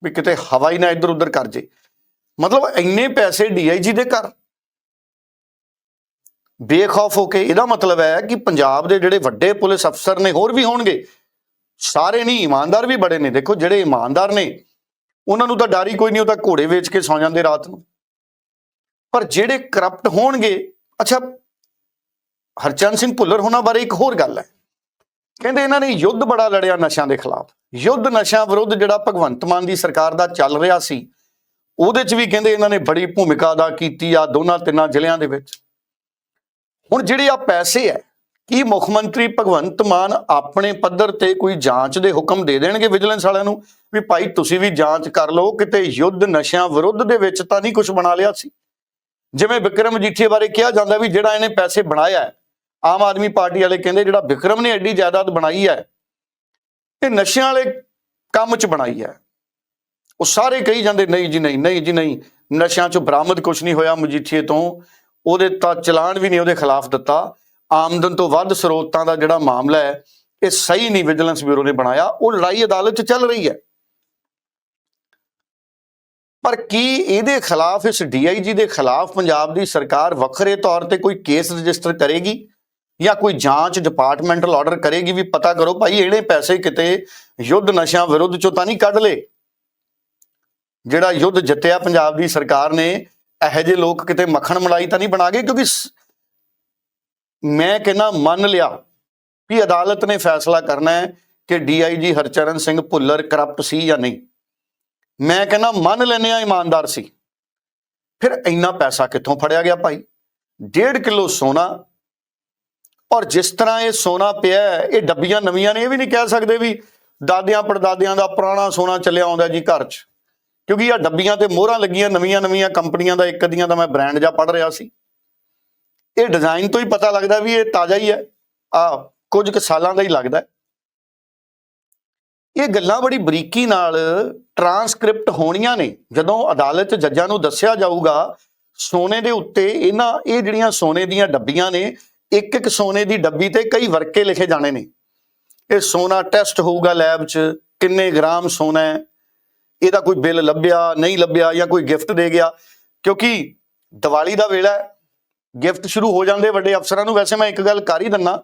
ਵੀ ਕਿਤੇ ਹਵਾ ਹੀ ਨਾ ਇੱਧਰ ਉੱਧਰ ਕਰ ਜੇ। ਮਤਲਬ ਇੰਨੇ ਪੈਸੇ ਡੀਆਈਜੀ ਦੇ ਘਰ। ਬੇਖੌਫ ਹੋ ਕੇ ਇਹਦਾ ਮਤਲਬ ਹੈ ਕਿ ਪੰਜਾਬ ਦੇ ਜਿਹੜੇ ਵੱਡੇ ਪੁਲਿਸ ਅਫਸਰ ਨੇ ਹੋਰ ਵੀ ਹੋਣਗੇ। ਸਾਰੇ ਨਹੀਂ, ਇਮਾਨਦਾਰ ਵੀ ਬੜੇ ਨੇ। ਦੇਖੋ, ਜਿਹੜੇ ਇਮਾਨਦਾਰ ਨੇ ਉਹਨਾਂ ਨੂੰ ਤਾਂ ਡਾਰੀ ਕੋਈ ਨਹੀਂ, ਉਹ ਤਾਂ ਘੋੜੇ ਵੇਚ ਕੇ ਸੌ ਜਾਂਦੇ ਰਾਤ ਨੂੰ। ਪਰ ਜਿਹੜੇ ਕਰਪਟ ਹੋਣਗੇ, ਅੱਛਾ, ਹਰਚੰਦ ਸਿੰਘ ਭੁੱਲਰ ਹੋਣਾ ਬਾਰੇ ਇੱਕ ਹੋਰ ਗੱਲ ਹੈ। ਕਹਿੰਦੇ ਇਹਨਾਂ ਨੇ ਯੁੱਧ ਬੜਾ ਲੜਿਆ ਨਸ਼ਿਆਂ ਦੇ ਖਿਲਾਫ। ਯੁੱਧ ਨਸ਼ਿਆਂ ਵਿਰੁੱਧ ਜਿਹੜਾ ਭਗਵੰਤ ਮਾਨ ਦੀ ਸਰਕਾਰ ਦਾ ਚੱਲ ਰਿਹਾ ਸੀ, ਉਹਦੇ 'ਚ ਵੀ ਕਹਿੰਦੇ ਇਹਨਾਂ ਨੇ ਬੜੀ ਭੂਮਿਕਾ ਅਦਾ ਕੀਤੀ ਆ ਦੋਨਾਂ ਤਿੰਨਾਂ ਜ਼ਿਲ੍ਹਿਆਂ ਦੇ ਵਿੱਚ। ਹੁਣ ਜਿਹੜੇ ਆ ਪੈਸੇ ਹੈ ਕੀ ਮੁੱਖ ਮੰਤਰੀ ਭਗਵੰਤ ਮਾਨ ਆਪਣੇ ਪੱਧਰ ਤੇ ਕੋਈ ਜਾਂਚ ਦੇ ਹੁਕਮ ਦੇ ਦੇਣਗੇ ਵਿਜੀਲੈਂਸ ਵਾਲਿਆਂ ਨੂੰ? ਵੀ ਭਾਈ ਤੁਸੀਂ ਵੀ ਜਾਂਚ ਕਰ ਲਓ, ਕਿਤੇ ਯੁੱਧ ਨਸ਼ਿਆਂ ਵਿਰੁੱਧ ਦੇ ਵਿੱਚ ਤਾਂ ਨਹੀਂ ਕੁਝ ਬਣਾ ਲਿਆ ਸੀ? ਜਿਵੇਂ ਵਿਕਰਮ ਮਜੀਠੀਏ ਬਾਰੇ ਕਿਹਾ ਜਾਂਦਾ ਵੀ ਜਿਹੜਾ ਇਹਨੇ ਪੈਸੇ ਬਣਾਇਆ ਆਮ ਆਦਮੀ ਪਾਰਟੀ ਵਾਲੇ ਕਹਿੰਦੇ ਜਿਹੜਾ ਵਿਕਰਮ ਨੇ ਐਡੀ ਜਾਇਦਾਦ ਬਣਾਈ ਹੈ, ਇਹ ਨਸ਼ਿਆਂ ਵਾਲੇ ਕੰਮ 'ਚ ਬਣਾਈ ਹੈ। ਉਹ ਸਾਰੇ ਕਹੀ ਜਾਂਦੇ, ਨਹੀਂ ਜੀ, ਨਹੀਂ ਨਹੀਂ ਜੀ, ਨਹੀਂ, ਨਸ਼ਿਆਂ 'ਚ ਬਰਾਮਦ ਕੁਝ ਨਹੀਂ ਹੋਇਆ ਮਜੀਠੀਏ ਤੋਂ, ਉਹਦੇ ਤਾਂ ਚਲਾਨ ਵੀ ਨਹੀਂ ਉਹਦੇ ਖਿਲਾਫ ਦਿੱਤਾ। ਆਮਦਨ ਤੋਂ ਵੱਧ ਸਰੋਤਾਂ ਦਾ ਜਿਹੜਾ ਮਾਮਲਾ ਹੈ, ਇਹ ਸਹੀ ਨਹੀਂ ਵਿਜੀਲੈਂਸ ਬਿਊਰੋ ਨੇ ਬਣਾਇਆ, ਉਹ ਲੜਾਈ ਅਦਾਲਤ 'ਚ ਚੱਲ ਰਹੀ ਹੈ। ਪਰ ਕੀ ਇਹਦੇ ਖਿਲਾਫ, ਇਸ ਡੀਆਈਜੀ ਦੇ ਖਿਲਾਫ ਪੰਜਾਬ ਦੀ ਸਰਕਾਰ ਵੱਖਰੇ ਤੌਰ ਤੇ ਕੋਈ ਕੇਸ ਰਜਿਸਟਰ ਕਰੇਗੀ ਜਾਂ ਕੋਈ ਜਾਂਚ ਡਿਪਾਰਟਮੈਂਟਲ ਆਰਡਰ ਕਰੇਗੀ ਵੀ ਪਤਾ ਕਰੋ ਭਾਈ ਇਹਨੇ ਪੈਸੇ ਕਿਤੇ ਯੁੱਧ ਨਸ਼ਿਆਂ ਵਿਰੁੱਧ ਚੋਂ ਤਾਂ ਨਹੀਂ ਕੱਢ ਲਏ? ਜਿਹੜਾ ਯੁੱਧ ਜਿੱਤਿਆ ਪੰਜਾਬ ਦੀ ਸਰਕਾਰ ਨੇ, ਇਹੋ ਜਿਹੇ ਲੋਕ ਕਿਤੇ ਮੱਖਣ ਮਲਾਈ ਤਾਂ ਨਹੀਂ ਬਣਾ ਗਏ? ਕਿਉਂਕਿ ਮੈਂ ਕਹਿੰਦਾ ਮੰਨ ਲਿਆ ਵੀ ਅਦਾਲਤ ਨੇ ਫੈਸਲਾ ਕਰਨਾ ਹੈ ਕਿ ਡੀਆਈਜੀ ਹਰਚਰਨ ਸਿੰਘ ਭੁੱਲਰ ਕਰਪਟ ਸੀ ਜਾਂ ਨਹੀਂ। ਮੈਂ ਕਹਿੰਦਾ ਮੰਨ ਲੈਨੇ ਆ ਇਮਾਨਦਾਰ ਸੀ। ਫਿਰ ਇੰਨਾ ਪੈਸਾ ਕਿੱਥੋਂ ਫੜਿਆ ਗਿਆ ਭਾਈ? 1.5 ਕਿਲੋ ਸੋਨਾ। ਔਰ ਜਿਸ ਤਰ੍ਹਾਂ ਇਹ ਸੋਨਾ ਪਿਆ ਇਹ ਡੱਬੀਆਂ ਨਵੀਆਂ ਨੇ, ਇਹ ਵੀ ਨਹੀਂ ਕਹਿ ਸਕਦੇ ਵੀ ਦਾਦਿਆਂ ਪੜਦਾਦਿਆਂ ਦਾ ਪੁਰਾਣਾ ਸੋਨਾ ਚੱਲਿਆ ਆਉਂਦਾ ਜੀ ਘਰ 'ਚ। ਕਿਉਂਕਿ ਆ ਡੱਬੀਆਂ ਤੇ ਮੋਹਰਾਂ ਲੱਗੀਆਂ ਨਵੀਆਂ ਨਵੀਆਂ ਕੰਪਨੀਆਂ ਦਾ, ਇੱਕ ਦੀਆਂ ਦਾ ਮੈਂ ਬ੍ਰਾਂਡ ਜਾਂ ਪੜ ਰਿਹਾ ਸੀ। ਇਹ ਡਿਜ਼ਾਈਨ ਤੋਂ ਹੀ ਪਤਾ ਲੱਗਦਾ ਵੀ ਇਹ ਤਾਜ਼ਾ ਹੀ ਹੈ। ਆ, ਕੁਝ ਕੁ ਸਾਲਾਂ ਦਾ ਹੀ ਲੱਗਦਾ ਇਹ ਗੱਲਾਂ ਬੜੀ ਬਰੀਕੀ ਨਾਲ ਟਰਾਂਸਕ੍ਰਿਪਟ ਹੋਣੀਆਂ ਨੇ। ਜਦੋਂ ਅਦਾਲਤ ਜੱਜਾਂ ਨੂੰ ਦੱਸਿਆ ਜਾਊਗਾ, ਸੋਨੇ ਦੇ ਉੱਤੇ ਇਹਨਾਂ, ਇਹ ਜਿਹੜੀਆਂ ਸੋਨੇ ਦੀਆਂ ਡੱਬੀਆਂ ਨੇ, ਇੱਕ ਇੱਕ ਸੋਨੇ ਦੀ ਡੱਬੀ ਤੇ ਕਈ ਵਰਕੇ ਲਿਖੇ ਜਾਣੇ ਨੇ। ਇਹ ਸੋਨਾ ਟੈਸਟ ਹੋਊਗਾ ਲੈਬ 'ਚ, ਕਿੰਨੇ ਗ੍ਰਾਮ ਸੋਨਾ ਹੈ। ਇਹਦਾ ਕੋਈ ਬਿੱਲ ਲੱਭਿਆ, ਨਹੀਂ ਲੱਭਿਆ ਜਾਂ ਕੋਈ ਗਿਫਟ ਦੇ ਗਿਆ। ਕਿਉਂਕਿ ਦੀਵਾਲੀ ਦਾ ਵੇਲਾ ਹੈ ਗਿਫਟ ਸ਼ੁਰੂ ਹੋ ਜਾਂਦੇ ਵੱਡੇ ਅਫਸਰਾਂ ਨੂੰ। ਵੈਸੇ ਮੈਂ ਇੱਕ ਗੱਲ ਕਰ ਹੀ ਦਿੰਨਾ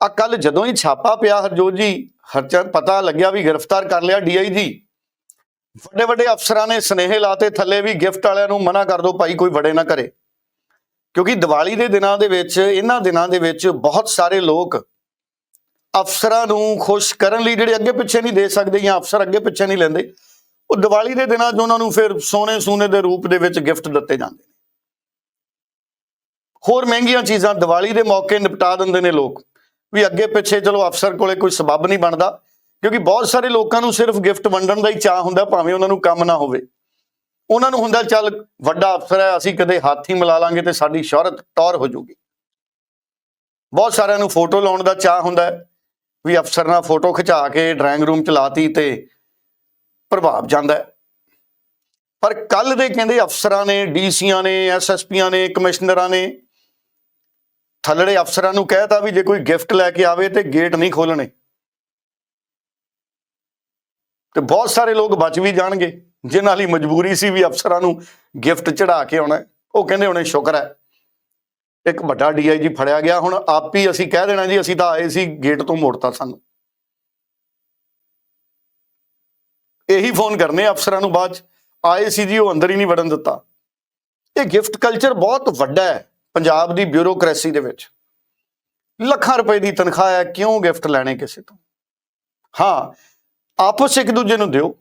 ਆ ਕੱਲ ਜਦੋਂ ਹੀ ਛਾਪਾ ਪਿਆ ਹਰਜੋਤ ਜੀ, ਹਰਚੰਦ ਪਤਾ ਲੱਗਿਆ ਵੀ ਗ੍ਰਿਫਤਾਰ ਕਰ ਲਿਆ ਡੀਆਈਜੀ ਵੱਡੇ ਵੱਡੇ ਅਫਸਰਾਂ ਨੇ ਸਨੇਹ ਲਾਤੇ, ਥੱਲੇ ਵੀ ਗਿਫਟ ਵਾਲਿਆਂ ਨੂੰ ਮਨਾ ਕਰ ਦਿਓ ਭਾਈ, ਕੋਈ ਵੜੇ ਨਾ ਕਰੇ। ਕਿਉਂਕਿ ਦੀਵਾਲੀ ਦੇ ਦਿਨਾਂ ਦੇ ਵਿੱਚ, ਇਹਨਾਂ ਦਿਨਾਂ ਦੇ ਵਿੱਚ ਬਹੁਤ ਸਾਰੇ ਲੋਕ ਅਫਸਰਾਂ ਨੂੰ ਖੁਸ਼ ਕਰਨ ਲਈ ਜਿਹੜੇ ਅੱਗੇ ਪਿੱਛੇ ਨਹੀਂ ਦੇ ਸਕਦੇ ਜਾਂ ਅਫਸਰ ਅੱਗੇ ਪਿੱਛੇ ਨਹੀਂ ਲੈਂਦੇ, ਉਹ ਦੀਵਾਲੀ ਦੇ ਦਿਨਾਂ 'ਚ ਉਹਨਾਂ ਨੂੰ ਫਿਰ ਸੋਨੇ ਸੂਨੇ ਦੇ ਰੂਪ ਦੇ ਵਿੱਚ ਗਿਫਟ ਦਿੱਤੇ ਜਾਂਦੇ। ਹੋਰ ਮਹਿੰਗੀਆਂ ਚੀਜ਼ਾਂ ਦੀਵਾਲੀ ਦੇ ਮੌਕੇ ਨਿਪਟਾ ਦਿੰਦੇ ਨੇ ਲੋਕ। ਵੀ ਅੱਗੇ ਪਿੱਛੇ ਚਲੋ ਅਫਸਰ ਕੋਲੇ ਕੋਈ ਸਬੱਬ ਨਹੀਂ ਬਣਦਾ, ਕਿਉਂਕਿ ਬਹੁਤ ਸਾਰੇ ਲੋਕਾਂ ਨੂੰ ਸਿਰਫ ਗਿਫਟ ਵੰਡਣ ਦਾ ਹੀ ਚਾਹ ਹੁੰਦਾ, ਭਾਵੇਂ ਉਹਨਾਂ ਨੂੰ ਕੰਮ ਨਾ ਹੋਵੇ। ਉਹਨਾਂ ਨੂੰ ਹੁੰਦਾ, ਚੱਲ ਵੱਡਾ ਅਫਸਰ ਹੈ, ਅਸੀਂ ਕਦੇ ਹੱਥ ਹੀ ਮਿਲਾ ਲਾਂਗੇ ਤੇ ਸਾਡੀ ਸ਼ੋਹਰਤ ਟੌਰ ਹੋ ਜਾਊਗੀ। ਬਹੁਤ ਸਾਰਿਆਂ ਨੂੰ ਫੋਟੋ ਲਾਉਣ ਦਾ ਚਾਹ ਹੁੰਦਾ ਵੀ ਅਫਸਰ ਨਾਲ ਫੋਟੋ ਖਿਚਾ ਕੇ ਡਰਾਇੰਗ ਰੂਮ ਚ ਲਾਤੀ ਤੇ ਪ੍ਰਭਾਵ ਜਾਂਦਾ ਪਰ ਕੱਲ ਦੇ ਕਹਿੰਦੇ ਅਫਸਰਾਂ ਨੇ, ਡੀਸੀਆਂ ਨੇ, ਐਸਐਸਪੀਆਂ ਨੇ, ਕਮਿਸ਼ਨਰਾਂ ਨੇ ਥੱਲੜੇ ਅਫਸਰਾਂ ਨੂੰ ਕਹਿਤਾ ਵੀ ਜੇ ਕੋਈ ਗਿਫਟ ਲੈ ਕੇ ਆਵੇ ਤੇ ਗੇਟ ਨਹੀਂ ਖੋਲਣੇ ਤੇ ਬਹੁਤ ਸਾਰੇ ਲੋਕ ਬਚ ਵੀ ਜਾਣਗੇ ਜਿਨ੍ਹਾਂ ਲਈ ਮਜਬੂਰੀ ਸੀ ਵੀ ਅਫਸਰਾਂ ਨੂੰ ਗਿਫਟ ਚੜਾ ਕੇ ਆਉਣਾ ਉਹ ਕਹਿੰਦੇ ਹੁਣੇ ਸ਼ੁਕਰ ਹੈ। ਇੱਕ ਵੱਡਾ ਡੀਆਈਜੀ ਫੜਿਆ ਗਿਆ ਹੁਣ ਆਪ ਹੀ ਅਸੀਂ ਕਹਿ ਦੇਣਾ ਜੀ ਅਸੀਂ ਤਾਂ ਆਏ ਸੀ ਗੇਟ ਤੋਂ ਮੋੜਤਾ ਸਾਨੂੰ। ਇਹੀ ਫੋਨ ਕਰਨੇ ਅਫਸਰਾਂ ਨੂੰ ਬਾਅਦ 'ਚ, ਆਏ ਸੀ ਜੀ ਉਹ ਅੰਦਰ ਹੀ ਨਹੀਂ ਵੜਨ ਦਿੱਤਾ। ਇਹ ਗਿਫਟ ਕਲਚਰ ਬਹੁਤ ਵੱਡਾ ਹੈ। ਪੰਜਾਬ ਦੀ ਬਿਊਰੋਕ੍ਰੇਸੀ ਦੇ ਵਿੱਚ। ਲੱਖਾਂ ਰੁਪਏ ਦੀ ਤਨਖਾਹ ਹੈ, ਕਿਉਂ ਗਿਫਟ ਲੈਣੇ ਕਿਸੇ ਤੋਂ? ਹਾਂ, ਆਪਸ ਇੱਕ ਦੂਜੇ ਨੂੰ ਦਿਓ।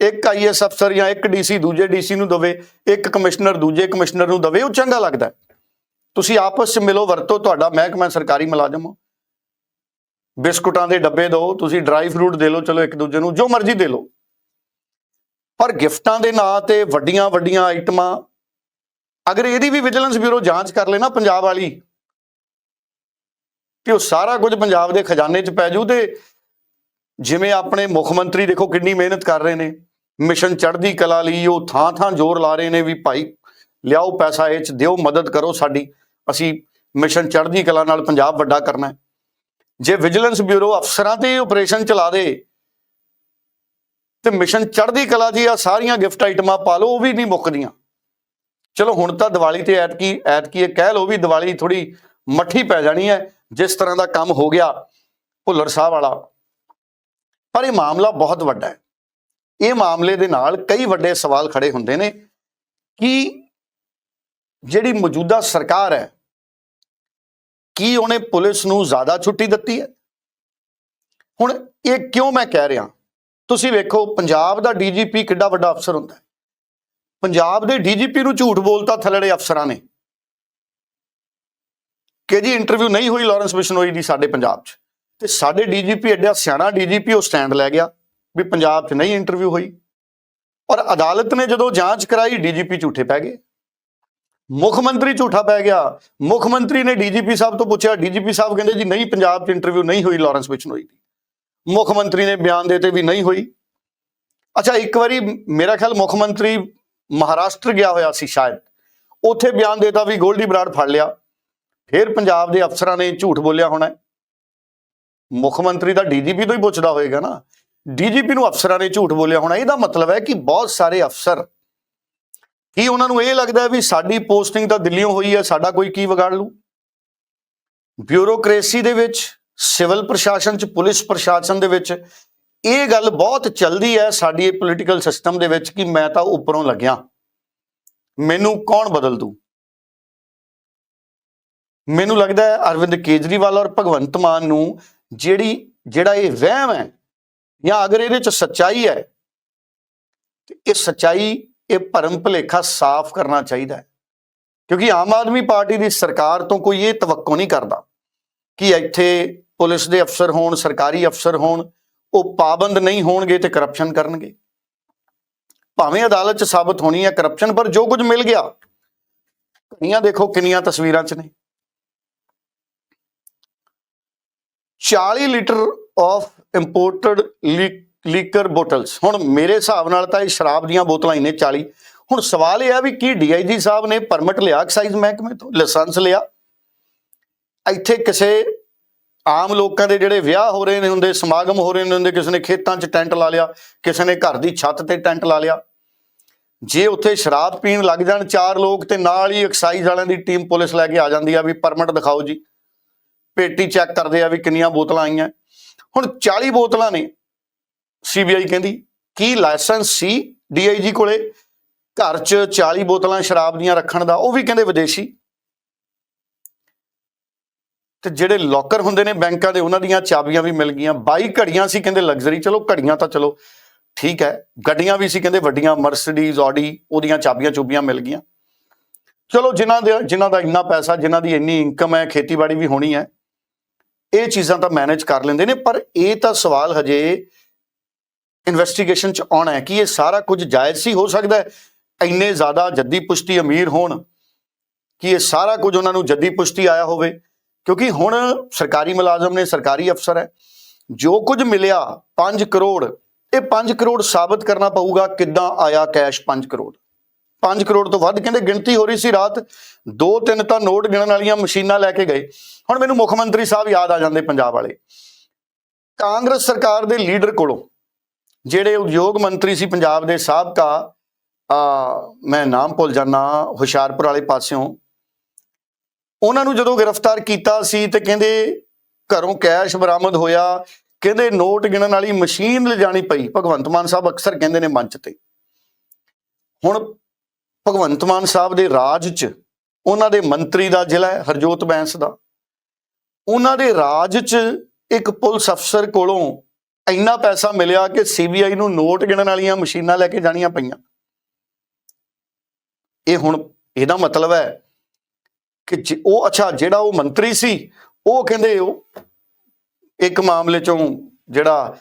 ਇੱਕ ਆਈਐਸ ਅਫਸਰ ਜਾਂ ਇੱਕ ਡੀਸੀ ਦੂਜੇ ਡੀਸੀ ਨੂੰ ਦਵੇ, ਇੱਕ ਕਮਿਸ਼ਨਰ ਦੂਜੇ ਕਮਿਸ਼ਨਰ ਨੂੰ ਦਵੇ, ਉਹ ਚੰਗਾ ਲੱਗਦਾ ਤੁਸੀਂ ਆਪਸ 'ਚ ਮਿਲੋ, ਵਰਤੋ ਤੁਹਾਡਾ ਮਹਿਕਮਾ, ਸਰਕਾਰੀ ਮੁਲਾਜ਼ਮ ਹੋ। ਬਿਸਕੁਟਾਂ ਦੇ ਡੱਬੇ ਦਿਓ, ਤੁਸੀਂ ਡਰਾਈ ਫਰੂਟ ਦੇ ਲਓ, ਚਲੋ ਇੱਕ ਦੂਜੇ ਨੂੰ, ਜੋ ਮਰਜ਼ੀ ਦੇ ਲਓ। ਪਰ ਗਿਫਟਾਂ ਦੇ ਨਾਂ ਤੇ ਵੱਡੀਆਂ ਵੱਡੀਆਂ ਆਈਟਮਾਂ ਅਗਰ ਇਹਦੀ ਵੀ ਵਿਜੀਲੈਂਸ ਬਿਊਰੋ ਜਾਂਚ ਕਰ ਲੈਣਾ ਪੰਜਾਬ ਵਾਲੀ, ਤੇ ਉਹ ਸਾਰਾ ਕੁਝ ਪੰਜਾਬ ਦੇ ਖਜ਼ਾਨੇ 'ਚ ਪੈ ਜੂ ਤੇ ਜਿਵੇਂ ਆਪਣੇ ਮੁੱਖ ਮੰਤਰੀ ਦੇਖੋ ਕਿੰਨੀ ਮਿਹਨਤ ਕਰ ਰਹੇ ਨੇ, ਮਿਸ਼ਨ ਚੜ੍ਹਦੀ ਕਲਾ ਲਈ ਉਹ ਥਾਂ ਥਾਂ ਜ਼ੋਰ ਲਾ ਰਹੇ ਨੇ ਵੀ ਭਾਈ ਲਿਆਓ ਪੈਸਾ ਇਹ 'ਚ, ਦਿਓ ਮਦਦ ਕਰੋ ਸਾਡੀ, ਅਸੀਂ ਮਿਸ਼ਨ ਚੜ੍ਹਦੀ ਕਲਾ ਨਾਲ ਪੰਜਾਬ ਵੱਡਾ ਕਰਨਾ ਜੇ ਵਿਜੀਲੈਂਸ ਬਿਊਰੋ ਅਫਸਰਾਂ ਤੇ ਆਪਰੇਸ਼ਨ ਚਲਾ ਦੇ, ਤੇ ਮਿਸ਼ਨ ਚੜ੍ਹਦੀ ਕਲਾ ਦੀ ਆ ਸਾਰੀਆਂ ਗਿਫਟ ਆਈਟਮਾਂ ਪਾ ਲਓ, ਉਹ ਵੀ ਨਹੀਂ ਮੁੱਕਦੀਆਂ। ਚਲੋ ਹੁਣ ਤਾਂ ਦੀਵਾਲੀ ਤੇ ਐਤਕੀ ਐਤਕੀ ਇਹ ਕਹਿ ਲਓ ਵੀ ਦੀਵਾਲੀ ਥੋੜੀ ਮੱਠੀ ਪੈ ਜਾਣੀ ਹੈ, ਜਿਸ ਤਰ੍ਹਾਂ ਦਾ ਕੰਮ ਹੋ ਗਿਆ ਭੁੱਲਰ ਸਾਹਿਬ ਵਾਲਾ। ਪਰ ਇਹ ਮਾਮਲਾ ਬਹੁਤ ਵੱਡਾ ਹੈ। ਇਹ ਮਾਮਲੇ ਦੇ ਨਾਲ ਕਈ ਵੱਡੇ ਸਵਾਲ ਖੜੇ ਹੁੰਦੇ ਨੇ ਕਿ ਜਿਹੜੀ ਮੌਜੂਦਾ ਸਰਕਾਰ ਹੈ, ਕੀ ਉਹਨੇ ਪੁਲਿਸ ਨੂੰ ਜ਼ਿਆਦਾ ਛੁੱਟੀ ਦਿੱਤੀ ਹੈ? ਹੁਣ ਇਹ ਕਿਉਂ ਮੈਂ ਕਹਿ ਰਿਹਾ? ਤੁਸੀਂ ਵੇਖੋ, ਪੰਜਾਬ ਦਾ ਡੀਜੀਪੀ ਕਿੱਡਾ ਵੱਡਾ ਅਫਸਰ ਹੁੰਦਾ ਹੈ। ਪੰਜਾਬ ਦੇ ਡੀਜੀਪੀ ਨੂੰ ਝੂਠ ਬੋਲਤਾ ਥੱਲੜੇ ਅਫਸਰਾਂ ਨੇ। ਕਿ ਜੀ ਇੰਟਰਵਿਊ ਨਹੀਂ ਹੋਈ ਲਾਰੈਂਸ ਬਿਸ਼ਨੋਈ ਦੀ ਸਾਡੇ ਪੰਜਾਬ 'ਚ। ਤੇ ਸਾਡੇ ਡੀਜੀਪੀ ਐਡਾ ਸਿਆਣਾ ਡੀਜੀਪੀ ਉਹ ਸਟੈਂਡ ਲੈ ਗਿਆ ਵੀ ਪੰਜਾਬ 'ਚ ਨਹੀਂ ਇੰਟਰਵਿਊ ਹੋਈ। ਔਰ ਅਦਾਲਤ ਨੇ ਜਦੋਂ ਜਾਂਚ ਕਰਾਈ ਡੀਜੀਪੀ ਝੂਠੇ ਪੈ ਗਏ। ਮੁੱਖ ਮੰਤਰੀ ਝੂਠਾ ਪੈ ਗਿਆ। ਮੁੱਖ ਮੰਤਰੀ ਨੇ ਡੀਜੀਪੀ ਸਾਹਿਬ ਤੋਂ ਪੁੱਛਿਆ ਡੀਜੀਪੀ ਸਾਹਿਬ ਕਹਿੰਦੇ ਜੀ ਨਹੀਂ, ਪੰਜਾਬ 'ਚ ਇੰਟਰਵਿਊ ਨਹੀਂ ਹੋਈ ਲਾਰੈਂਸ ਬਿਸ਼ਨੋਈ ਦੀ ਮੁੱਖ ਮੰਤਰੀ ਨੇ ਬਿਆਨ ਦੇਤੇ ਵੀ ਨਹੀਂ ਹੋਈ। ਅੱਛਾ, ਇੱਕ ਵਾਰੀ ਮੇਰਾ ਖਿਆਲ ਮੁੱਖ ਮੰਤਰੀ ਮਹਾਰਾਸ਼ਟਰ ਗਿਆ ਹੋਇਆ ਸੀ ਸ਼ਾਇਦ, ਉੱਥੇ ਬਿਆਨ ਦੇਤਾ ਵੀ ਗੋਲਡੀ ਬਰਾੜ ਫੜ ਲਿਆ। ਫਿਰ ਪੰਜਾਬ ਦੇ ਅਫਸਰਾਂ ਨੇ ਝੂਠ ਬੋਲਿਆ ਹੋਣਾ ਮੁੱਖ ਮੰਤਰੀ ਦਾ ਡੀਜੀਪੀ ਤੋਂ ਹੀ ਪੁੱਛਦਾ ਹੋਏਗਾ ਨਾ। ਡੀਜੀਪੀ ਨੂੰ ਅਫਸਰਾਂ ਨੇ ਝੂਠ ਬੋਲਿਆ ਹੋਣਾ, ਇਹਦਾ ਮਤਲਬ ਹੈ ਕਿ ਬਹੁਤ ਸਾਰੇ ਅਫਸਰ, ਕੀ ਉਹਨਾਂ ਨੂੰ ਇਹ ਲੱਗਦਾ ਵੀ ਸਾਡੀ ਪੋਸਟਿੰਗ ਤਾਂ ਦਿੱਲੀੋਂ ਹੋਈ ਹੈ, ਸਾਡਾ ਕੋਈ ਕੀ ਵਿਗਾੜ ਲੂ ਬਿਊਰੋਕ੍ਰੇਸੀ ਦੇ ਵਿੱਚ, ਸਿਵਲ ਪ੍ਰਸ਼ਾਸਨ ਚ, ਪੁਲਿਸ ਪ੍ਰਸ਼ਾਸਨ ਦੇ ਵਿੱਚ ਇਹ ਗੱਲ ਬਹੁਤ ਚੱਲਦੀ ਹੈ ਸਾਡੀ ਪੋਲੀਟੀਕਲ ਸਿਸਟਮ ਦੇ ਵਿੱਚ ਕਿ ਮੈਂ ਤਾਂ ਉੱਪਰੋਂ ਲੱਗਿਆ। ਮੈਨੂੰ ਕੌਣ ਬਦਲ ਦੂ? ਮੈਨੂੰ ਲੱਗਦਾ ਹੈ ਅਰਵਿੰਦ ਕੇਜਰੀਵਾਲ ਔਰ ਭਗਵੰਤ ਮਾਨ ਨੂੰ ਜਿਹੜੀ, ਜਿਹੜਾ ਇਹ ਵਹਿਮ ਹੈ ਜਾਂ ਅਗਰ ਇਹਦੇ ਚ ਸੱਚਾਈ ਹੈ, ਤੇ ਇਹ ਸੱਚਾਈ, ਇਹ ਭਰਮ ਭੁਲੇਖਾ ਸਾਫ਼ ਕਰਨਾ ਚਾਹੀਦਾ ਹੈ। ਕਿਉਂਕਿ ਆਮ ਆਦਮੀ ਪਾਰਟੀ ਦੀ ਸਰਕਾਰ ਤੋਂ ਕੋਈ ਇਹ ਤਵੱਕੋ ਨਹੀਂ ਕਰਦਾ ਕਿ ਇੱਥੇ ਪੁਲਿਸ ਦੇ ਅਫਸਰ ਹੋਣ, ਸਰਕਾਰੀ ਅਫਸਰ ਹੋਣ ਉਹ ਪਾਬੰਦ ਨਹੀਂ ਹੋਣਗੇ ਤੇ ਕਰਪਸ਼ਨ ਕਰਨਗੇ। ਭਾਵੇਂ ਅਦਾਲਤ 'ਚ ਸਾਬਤ ਹੋਣੀ ਹੈ ਕਰਪਸ਼ਨ ਪਰ ਜੋ ਕੁਝ ਮਿਲ ਗਿਆ, ਕਈਆਂ ਦੇਖੋ ਕਿੰਨੀਆਂ ਤਸਵੀਰਾਂ 'ਚ ਨੇ। 40 litre of imported liquor bottles. ਹੁਣ ਮੇਰੇ ਹਿਸਾਬ ਨਾਲ ਤਾਂ ਇਹ ਸ਼ਰਾਬ ਦੀਆਂ ਬੋਤਲਾਂ ਹੀ ਨੇ 40 ਹੁਣ ਸਵਾਲ ਇਹ ਆ ਵੀ ਕੀ ਡੀਆਈਜੀ ਸਾਹਿਬ ਨੇ ਪਰਮਿਟ ਲਿਆ ਐਕਸਾਈਜ਼ ਮਹਿਕਮੇ ਤੋਂ? ਲਾਇਸੈਂਸ ਲਿਆ। ਇੱਥੇ ਕਿਸੇ ਆਮ ਲੋਕਾਂ ਦੇ ਜਿਹੜੇ ਵਿਆਹ ਹੋ ਰਹੇ ਨੇ ਹੁੰਦੇ, ਸਮਾਗਮ ਹੋ ਰਹੇ ਨੇ ਹੁੰਦੇ, ਕਿਸੇ ਨੇ ਖੇਤਾਂ 'ਚ ਟੈਂਟ ਲਾ ਲਿਆ, ਕਿਸੇ ਨੇ ਘਰ ਦੀ ਛੱਤ ਤੇ ਟੈਂਟ ਲਾ ਲਿਆ। ਜੇ ਉੱਥੇ ਸ਼ਰਾਬ ਪੀਣ ਲੱਗ ਜਾਣ ਚਾਰ ਲੋਕ ਤੇ ਨਾਲ ਹੀ ਐਕਸਾਈਜ਼ ਵਾਲਿਆਂ ਦੀ ਟੀਮ ਪੁਲਿਸ ਲੈ ਕੇ ਆ ਜਾਂਦੀ ਆ ਵੀ ਪਰਮਿਟ ਦਿਖਾਓ ਜੀ। ਪੇਟੀ ਚੈੱਕ ਕਰਦੇ ਆ ਵੀ ਕਿੰਨੀਆਂ ਬੋਤਲਾਂ ਆਈਆਂ। ਹੁਣ 40 ਬੋਤਲਾਂ ਨੇ ਸੀਬੀਆਈ ਕਹਿੰਦੀ, ਕੀ ਲਾਇਸੈਂਸ ਸੀ ਡੀਆਈਜੀ ਕੋਲੇ? ਘਰ 'ਚ 40 ਬੋਤਲਾਂ ਸ਼ਰਾਬ ਦੀਆਂ ਰੱਖਣ ਦਾ, ਉਹ ਵੀ ਕਹਿੰਦੇ ਵਿਦੇਸ਼ੀ। ਤੇ ਜਿਹੜੇ ਲੋਕਰ ਹੁੰਦੇ ਨੇ ਬੈਂਕਾਂ ਦੇ, ਉਹਨਾਂ ਦੀਆਂ ਚਾਬੀਆਂ ਵੀ ਮਿਲ ਗਈਆਂ। 22 ਘੜੀਆਂ ਸੀ, ਕਹਿੰਦੇ ਲਗਜ਼ਰੀ ਚਲੋ ਘੜੀਆਂ ਤਾਂ ਚਲੋ, ਠੀਕ ਹੈ। ਗੱਡੀਆਂ ਵੀ ਸੀ, ਕਹਿੰਦੇ ਵੱਡੀਆਂ ਮਰਸੀਡੀਜ਼ ਆਡੀ ਉਹਦੀਆਂ ਚਾਬੀਆਂ ਚੁਬੀਆਂ ਮਿਲ ਗਈਆਂ। ਚਲੋ ਜਿਨ੍ਹਾਂ ਦੇ, ਜਿਨ੍ਹਾਂ ਦਾ ਇੰਨਾ ਪੈਸਾ, ਜਿਨ੍ਹਾਂ ਦੀ ਇੰਨੀ ਇਨਕਮ ਹੈ, ਖੇਤੀਬਾੜੀ ਵੀ ਹੋਣੀ ਹੈ, ਇਹ ਚੀਜ਼ਾਂ ਤਾਂ ਮੈਨੇਜ ਕਰ ਲੈਂਦੇ ਨੇ, ਪਰ ਇਹ ਤਾਂ ਸਵਾਲ ਹਜੇ ਇਨਵੈਸਟੀਗੇਸ਼ਨ ਚ ਆਉਣਾ ਹੈ ਕਿ ਇਹ ਸਾਰਾ ਕੁਝ ਜਾਇਜ਼ ਸੀ, ਹੋ ਸਕਦਾ ਹੈ ਇੰਨੇ ਜ਼ਿਆਦਾ ਜੱਦੀ ਪੁਸ਼ਤੀ ਅਮੀਰ ਹੋਣ, ਕਿ ਇਹ ਸਾਰਾ ਕੁਝ ਉਹਨਾਂ ਨੂੰ ਜੱਦੀ ਪੁਸ਼ਤੀ ਆਇਆ ਹੋਵੇ। ਕਿਉਂਕਿ ਹੁਣ ਸਰਕਾਰੀ ਮੁਲਾਜ਼ਮ ਨੇ ਸਰਕਾਰੀ ਅਫਸਰ ਹੈ। ਜੋ ਕੁਝ ਮਿਲਿਆ 5 ਕਰੋੜ, ਇਹ 5 ਕਰੋੜ ਸਾਬਤ ਕਰਨਾ ਪਊਗਾ ਕਿੱਦਾਂ ਆਇਆ ਕੈਸ਼ 5 ਕਰੋੜ? 5 ਕਰੋੜ ਤੋਂ ਵੱਧ ਕਹਿੰਦੇ ਗਿਣਤੀ ਹੋ ਰਹੀ ਸੀ ਰਾਤ, ਦੋ ਤਿੰਨ ਤਾਂ ਨੋਟ ਗਿਣਨ ਵਾਲੀਆਂ ਮਸ਼ੀਨਾਂ ਲੈ ਕੇ ਗਏ। ਹੁਣ ਮੈਨੂੰ ਮੁੱਖ ਮੰਤਰੀ ਸਾਹਿਬ ਯਾਦ ਆ ਜਾਂਦੇ ਪੰਜਾਬ ਵਾਲੇ। ਕਾਂਗਰਸ ਸਰਕਾਰ ਦੇ ਲੀਡਰ ਕੋਲੋਂ ਜਿਹੜੇ ਉਦਯੋਗ ਮੰਤਰੀ ਸੀ ਪੰਜਾਬ ਦੇ ਸਾਬਕਾ, ਆ, ਮੈਂ ਨਾਮ ਭੁੱਲ ਜਾਣਾ ਹੁਸ਼ਿਆਰਪੁਰ ਵਾਲੇ ਪਾਸਿਓਂ ਉਹਨਾਂ ਨੂੰ ਜਦੋਂ ਗ੍ਰਿਫਤਾਰ ਕੀਤਾ ਸੀ ਤੇ ਕਹਿੰਦੇ ਘਰੋਂ ਕੈਸ਼ ਬਰਾਮਦ ਹੋਇਆ, ਕਹਿੰਦੇ ਨੋਟ ਗਿਣਨ ਵਾਲੀ ਮਸ਼ੀਨ ਲਿਜਾਣੀ ਪਈ, ਭਗਵੰਤ ਮਾਨ ਸਾਹਿਬ ਅਕਸਰ ਕਹਿੰਦੇ ਨੇ ਮੰਚ ਤੇ। ਹੁਣ ਭਗਵੰਤ ਮਾਨ ਸਾਹਿਬ ਦੇ ਰਾਜ 'ਚ ਉਹਨਾਂ ਦੇ ਮੰਤਰੀ ਦਾ ਜ਼ਿਲ੍ਹਾ ਹੈ, ਹਰਜੋਤ ਬੈਂਸ ਦਾ। ਉਹਨਾਂ ਦੇ ਰਾਜ 'ਚ ਇੱਕ ਪੁਲਿਸ ਅਫਸਰ ਕੋਲੋਂ ਇੰਨਾ ਪੈਸਾ ਮਿਲਿਆ ਕਿ ਸੀਬੀਆਈ ਨੂੰ ਨੋਟ ਗਿਣਨ ਵਾਲੀਆਂ ਮਸ਼ੀਨਾਂ ਲੈ ਕੇ ਜਾਣੀਆਂ ਪਈਆਂ। ਇਹ ਹੁਣ, ਇਹਦਾ ਮਤਲਬ ਹੈ ਕਿ ਜੇ- ਉਹ, ਅੱਛਾ, ਜਿਹੜਾ ਉਹ ਮੰਤਰੀ ਸੀ, ਉਹ ਕਹਿੰਦੇ ਉਹ ਇੱਕ ਮਾਮਲੇ ਚੋਂ ਜਿਹੜਾ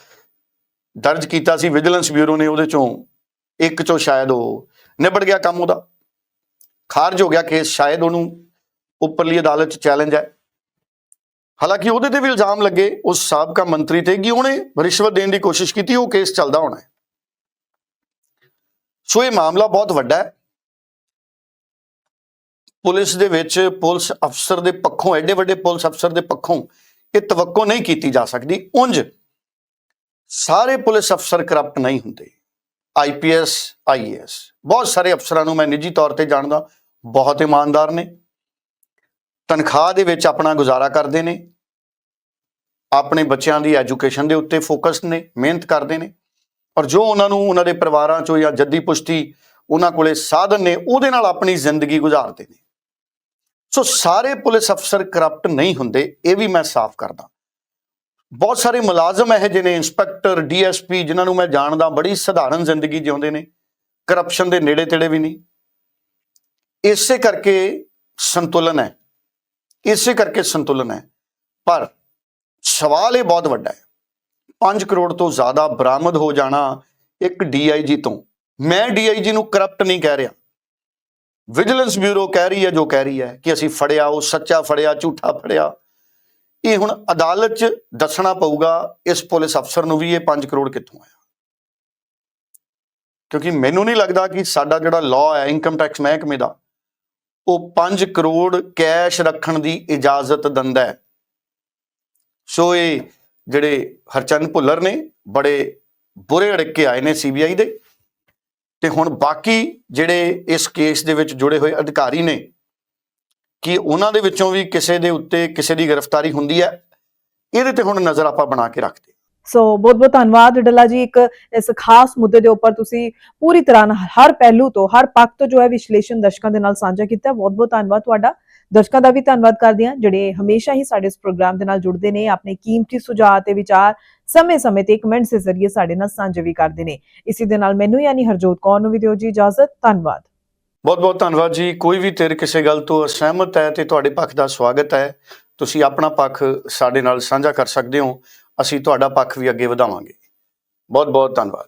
ਦਰਜ ਕੀਤਾ ਸੀ, ਵਿਜੀਲੈਂਸ ਬਿਊਰੋ ਨੇ ਉਹਦੇ ਚੋਂ ਇੱਕ ਚੋਂ ਸ਼ਾਇਦ ਉਹ ਨਿਬੜ ਗਿਆ ਕੰਮ ਉਹਦਾ। ਖਾਰਜ ਹੋ ਗਿਆ ਕੇਸ, ਸ਼ਾਇਦ ਉਹਨੂੰ ਉੱਪਰਲੀ ਅਦਾਲਤ ਚ ਚੈਲੰਜ ਹੈ। ਹਾਲਾਂਕਿ ਉਹਦੇ ਤੇ ਵੀ ਇਲਜ਼ਾਮ ਲੱਗੇ, ਉਸ ਸਾਬਕਾ ਮੰਤਰੀ ਤੇ, ਕਿ ਉਹਨੇ ਰਿਸ਼ਵਤ ਦੇਣ ਦੀ ਕੋਸ਼ਿਸ਼ ਕੀਤੀ, ਉਹ ਕੇਸ ਚੱਲਦਾ ਹੋਣਾ ਸੋ ਇਹ ਮਾਮਲਾ ਬਹੁਤ ਵੱਡਾ ਹੈ। ਪੁਲਿਸ ਦੇ ਵਿੱਚ ਪੁਲਿਸ ਅਫਸਰ ਦੇ ਪੱਖੋਂ, ਐਡੇ ਵੱਡੇ ਪੁਲਿਸ ਅਫਸਰ ਦੇ ਪੱਖੋਂ ਇਹ ਤਵੱਕੋ ਨਹੀਂ ਕੀਤੀ ਜਾ ਸਕਦੀ। ਉਂਝ ਸਾਰੇ ਪੁਲਿਸ ਅਫਸਰ ਕਰਪਟ ਨਹੀਂ ਹੁੰਦੇ। ਆਈਪੀਐਸ ਆਈਏਐਸ ਬਹੁਤ ਸਾਰੇ ਅਫਸਰਾਂ ਨੂੰ ਮੈਂ ਨਿੱਜੀ ਤੌਰ ਤੇ ਜਾਣਦਾ, ਬਹੁਤ ਇਮਾਨਦਾਰ ਨੇ। ਤਨਖਾਹ ਦੇ ਵਿੱਚ ਆਪਣਾ ਗੁਜ਼ਾਰਾ ਕਰਦੇ ਨੇ। ਆਪਣੇ ਬੱਚਿਆਂ ਦੀ ਐਜੂਕੇਸ਼ਨ ਦੇ ਉੱਤੇ ਫੋਕਸ ਨੇ, ਮਿਹਨਤ ਕਰਦੇ ਨੇ। ਔਰ ਜੋ ਉਹਨਾਂ ਨੂੰ ਉਹਨਾਂ ਦੇ ਪਰਿਵਾਰਾਂ ਚੋਂ ਜਾਂ ਜੱਦੀ ਪੁਸ਼ਤੀ ਉਹਨਾਂ ਕੋਲੇ ਸਾਧਨ ਨੇ, ਉਹਦੇ ਨਾਲ ਆਪਣੀ ਜ਼ਿੰਦਗੀ ਗੁਜ਼ਾਰਦੇ ਨੇ। ਸੋ ਸਾਰੇ ਪੁਲਿਸ ਅਫਸਰ ਕਰਪਟ ਨਹੀਂ ਹੁੰਦੇ, ਇਹ ਵੀ ਮੈਂ ਸਾਫ਼ ਕਰਦਾ। ਬਹੁਤ ਸਾਰੇ ਮੁਲਾਜ਼ਮ ਇਹ ਜਿਹੇ ਨੇ, ਇੰਸਪੈਕਟਰ, ਡੀਐਸਪੀ, ਜਿਨ੍ਹਾਂ ਨੂੰ ਮੈਂ ਜਾਣਦਾ, ਬੜੀ ਸਧਾਰਨ ਜ਼ਿੰਦਗੀ ਜਿਉਂਦੇ ਨੇ ਕਰਪਸ਼ਨ ਦੇ ਨੇੜੇ ਤੇੜੇ ਵੀ ਨਹੀਂ ਇਸੇ ਕਰਕੇ ਸੰਤੁਲਨ ਹੈ, ਇਸੇ ਕਰਕੇ ਸੰਤੁਲਨ ਹੈ। ਪਰ ਸਵਾਲ ਇਹ ਬਹੁਤ ਵੱਡਾ ਹੈ 5 ਕਰੋੜ ਤੋਂ ਜ਼ਿਆਦਾ ਬਰਾਮਦ ਹੋ ਜਾਣਾ ਇੱਕ ਡੀਆਈਜੀ ਤੋਂ। ਮੈਂ ਡੀਆਈਜੀ ਨੂੰ ਕਰਪਟ ਨਹੀਂ ਕਹਿ ਰਿਹਾ। ਵਿਜੀਲੈਂਸ ਬਿਊਰੋ ਕਹਿ ਰਹੀ ਹੈ, ਜੋ ਕਹਿ ਰਹੀ ਹੈ ਕਿ ਅਸੀਂ ਫੜਿਆ, ਉਹ ਸੱਚਾ ਫੜਿਆ, ਝੂਠਾ ਫੜਿਆ। ਇਹ ਹੁਣ ਅਦਾਲਤ 'ਚ ਦੱਸਣਾ ਪਊਗਾ, ਇਸ ਪੁਲਿਸ ਅਫਸਰ ਨੂੰ ਵੀ ਇਹ 5 ਕਰੋੜ ਕਿੱਥੋਂ ਆਇਆ? ਕਿਉਂਕਿ ਮੈਨੂੰ ਨਹੀਂ ਲੱਗਦਾ ਕਿ ਸਾਡਾ ਜਿਹੜਾ ਲਾਅ ਹੈ ਇਨਕਮ ਟੈਕਸ ਮਹਿਕਮੇ ਦਾ, ਉਹ 5 ਕਰੋੜ ਕੈਸ਼ ਰੱਖਣ ਦੀ ਇਜਾਜ਼ਤ ਦਿੰਦਾ ਹੈ। ਸੋ ਇਹ ਜਿਹੜੇ ਹਰਚੰਦ ਭੁੱਲਰ ਨੇ, ਬੜੇ ਬੁਰੇ ਅੜਕੇ ਆਏ ਨੇ ਸੀਬੀਆਈ ਦੇ। ਤੇ ਹੁਣ ਬਾਕੀ ਜਿਹੜੇ ਇਸ ਕੇਸ ਦੇ ਵਿੱਚ ਜੁੜੇ ਹੋਏ ਅਧਿਕਾਰੀ ਨੇ, ਕਿ ਉਹਨਾਂ ਦੇ ਵਿੱਚੋਂ ਵੀ ਕਿਸੇ ਦੇ ਉੱਤੇ ਕਿਸੇ ਦੀ ਗ੍ਰਿਫਤਾਰੀ ਹੁੰਦੀ ਹੈ? ਇਹਦੇ ਤੇ ਹੁਣ ਨਜ਼ਰ ਆਪਾਂ ਬਣਾ ਕੇ ਰੱਖਦੇ ਸੋ ਬਹੁਤ ਬਹੁਤ ਧੰਨਵਾਦ ਡੱਲਾ ਜੀ, ਇੱਕ ਇਸ ਖਾਸ ਮੁੱਦੇ ਦੇ ਉੱਪਰ ਤੁਸੀਂ ਪੂਰੀ ਤਰ੍ਹਾਂ ਹਰ ਪਹਿਲੂ ਤੋਂ, ਹਰ ਪੱਖ ਤੋਂ ਜੋ ਹੈ ਵਿਸ਼ਲੇਸ਼ਣ ਦਰਸ਼ਕਾਂ ਦੇ ਨਾਲ ਸਾਂਝਾ ਕੀਤਾ। ਬਹੁਤ ਬਹੁਤ ਧੰਨਵਾਦ ਤੁਹਾਡਾ। ਦਰਸ਼ਕਾਂ ਦਾ ਵੀ ਧੰਨਵਾਦ ਕਰਦੇ ਹਾਂ, ਜਿਹੜੇ ਹਮੇਸ਼ਾ ਹੀ ਸਾਡੇ ਇਸ ਪ੍ਰੋਗਰਾਮ ਦੇ ਨਾਲ ਜੁੜਦੇ ਨੇ, ਆਪਣੇ ਕੀਮਤੀ ਸੁਝਾਅ ਤੇ ਵਿਚਾਰ ਸਮੇਂ-ਸਮੇਂ ਤੇ ਕਮੈਂਟਸ ਦੇ ਜ਼ਰੀਏ ਸਾਡੇ ਨਾਲ ਸਾਂਝੇ ਵੀ ਕਰਦੇ ਨੇ। ਇਸੇ ਦੇ ਨਾਲ ਮੈਨੂੰ ਯਾਨੀ ਹਰਜੋਤ ਕੌਰ ਨੂੰ ਵੀ ਦਿਓ ਜੀ ਇਜਾਜ਼ਤ, ਧੰਨਵਾਦ। ਬਹੁਤ ਬਹੁਤ ਧੰਨਵਾਦ ਜੀ। ਕੋਈ ਵੀ ਤੇਰੇ ਕਿਸੇ ਗੱਲ ਤੋਂ ਅਸਹਿਮਤ ਹੈ ਤੇ ਤੁਹਾਡੇ ਪੱਖ ਦਾ ਸਵਾਗਤ ਹੈ, ਤੁਸੀਂ ਆਪਣਾ ਪੱਖ ਸਾਡੇ ਨਾਲ ਸਾਂਝਾ ਕਰ ਸਕਦੇ ਹੋ, ਅਸੀਂ ਤੁਹਾਡਾ ਪੱਖ ਵੀ ਅੱਗੇ ਵਧਾਵਾਂਗੇ। ਬਹੁਤ ਬਹੁਤ ਧੰਨਵਾਦ।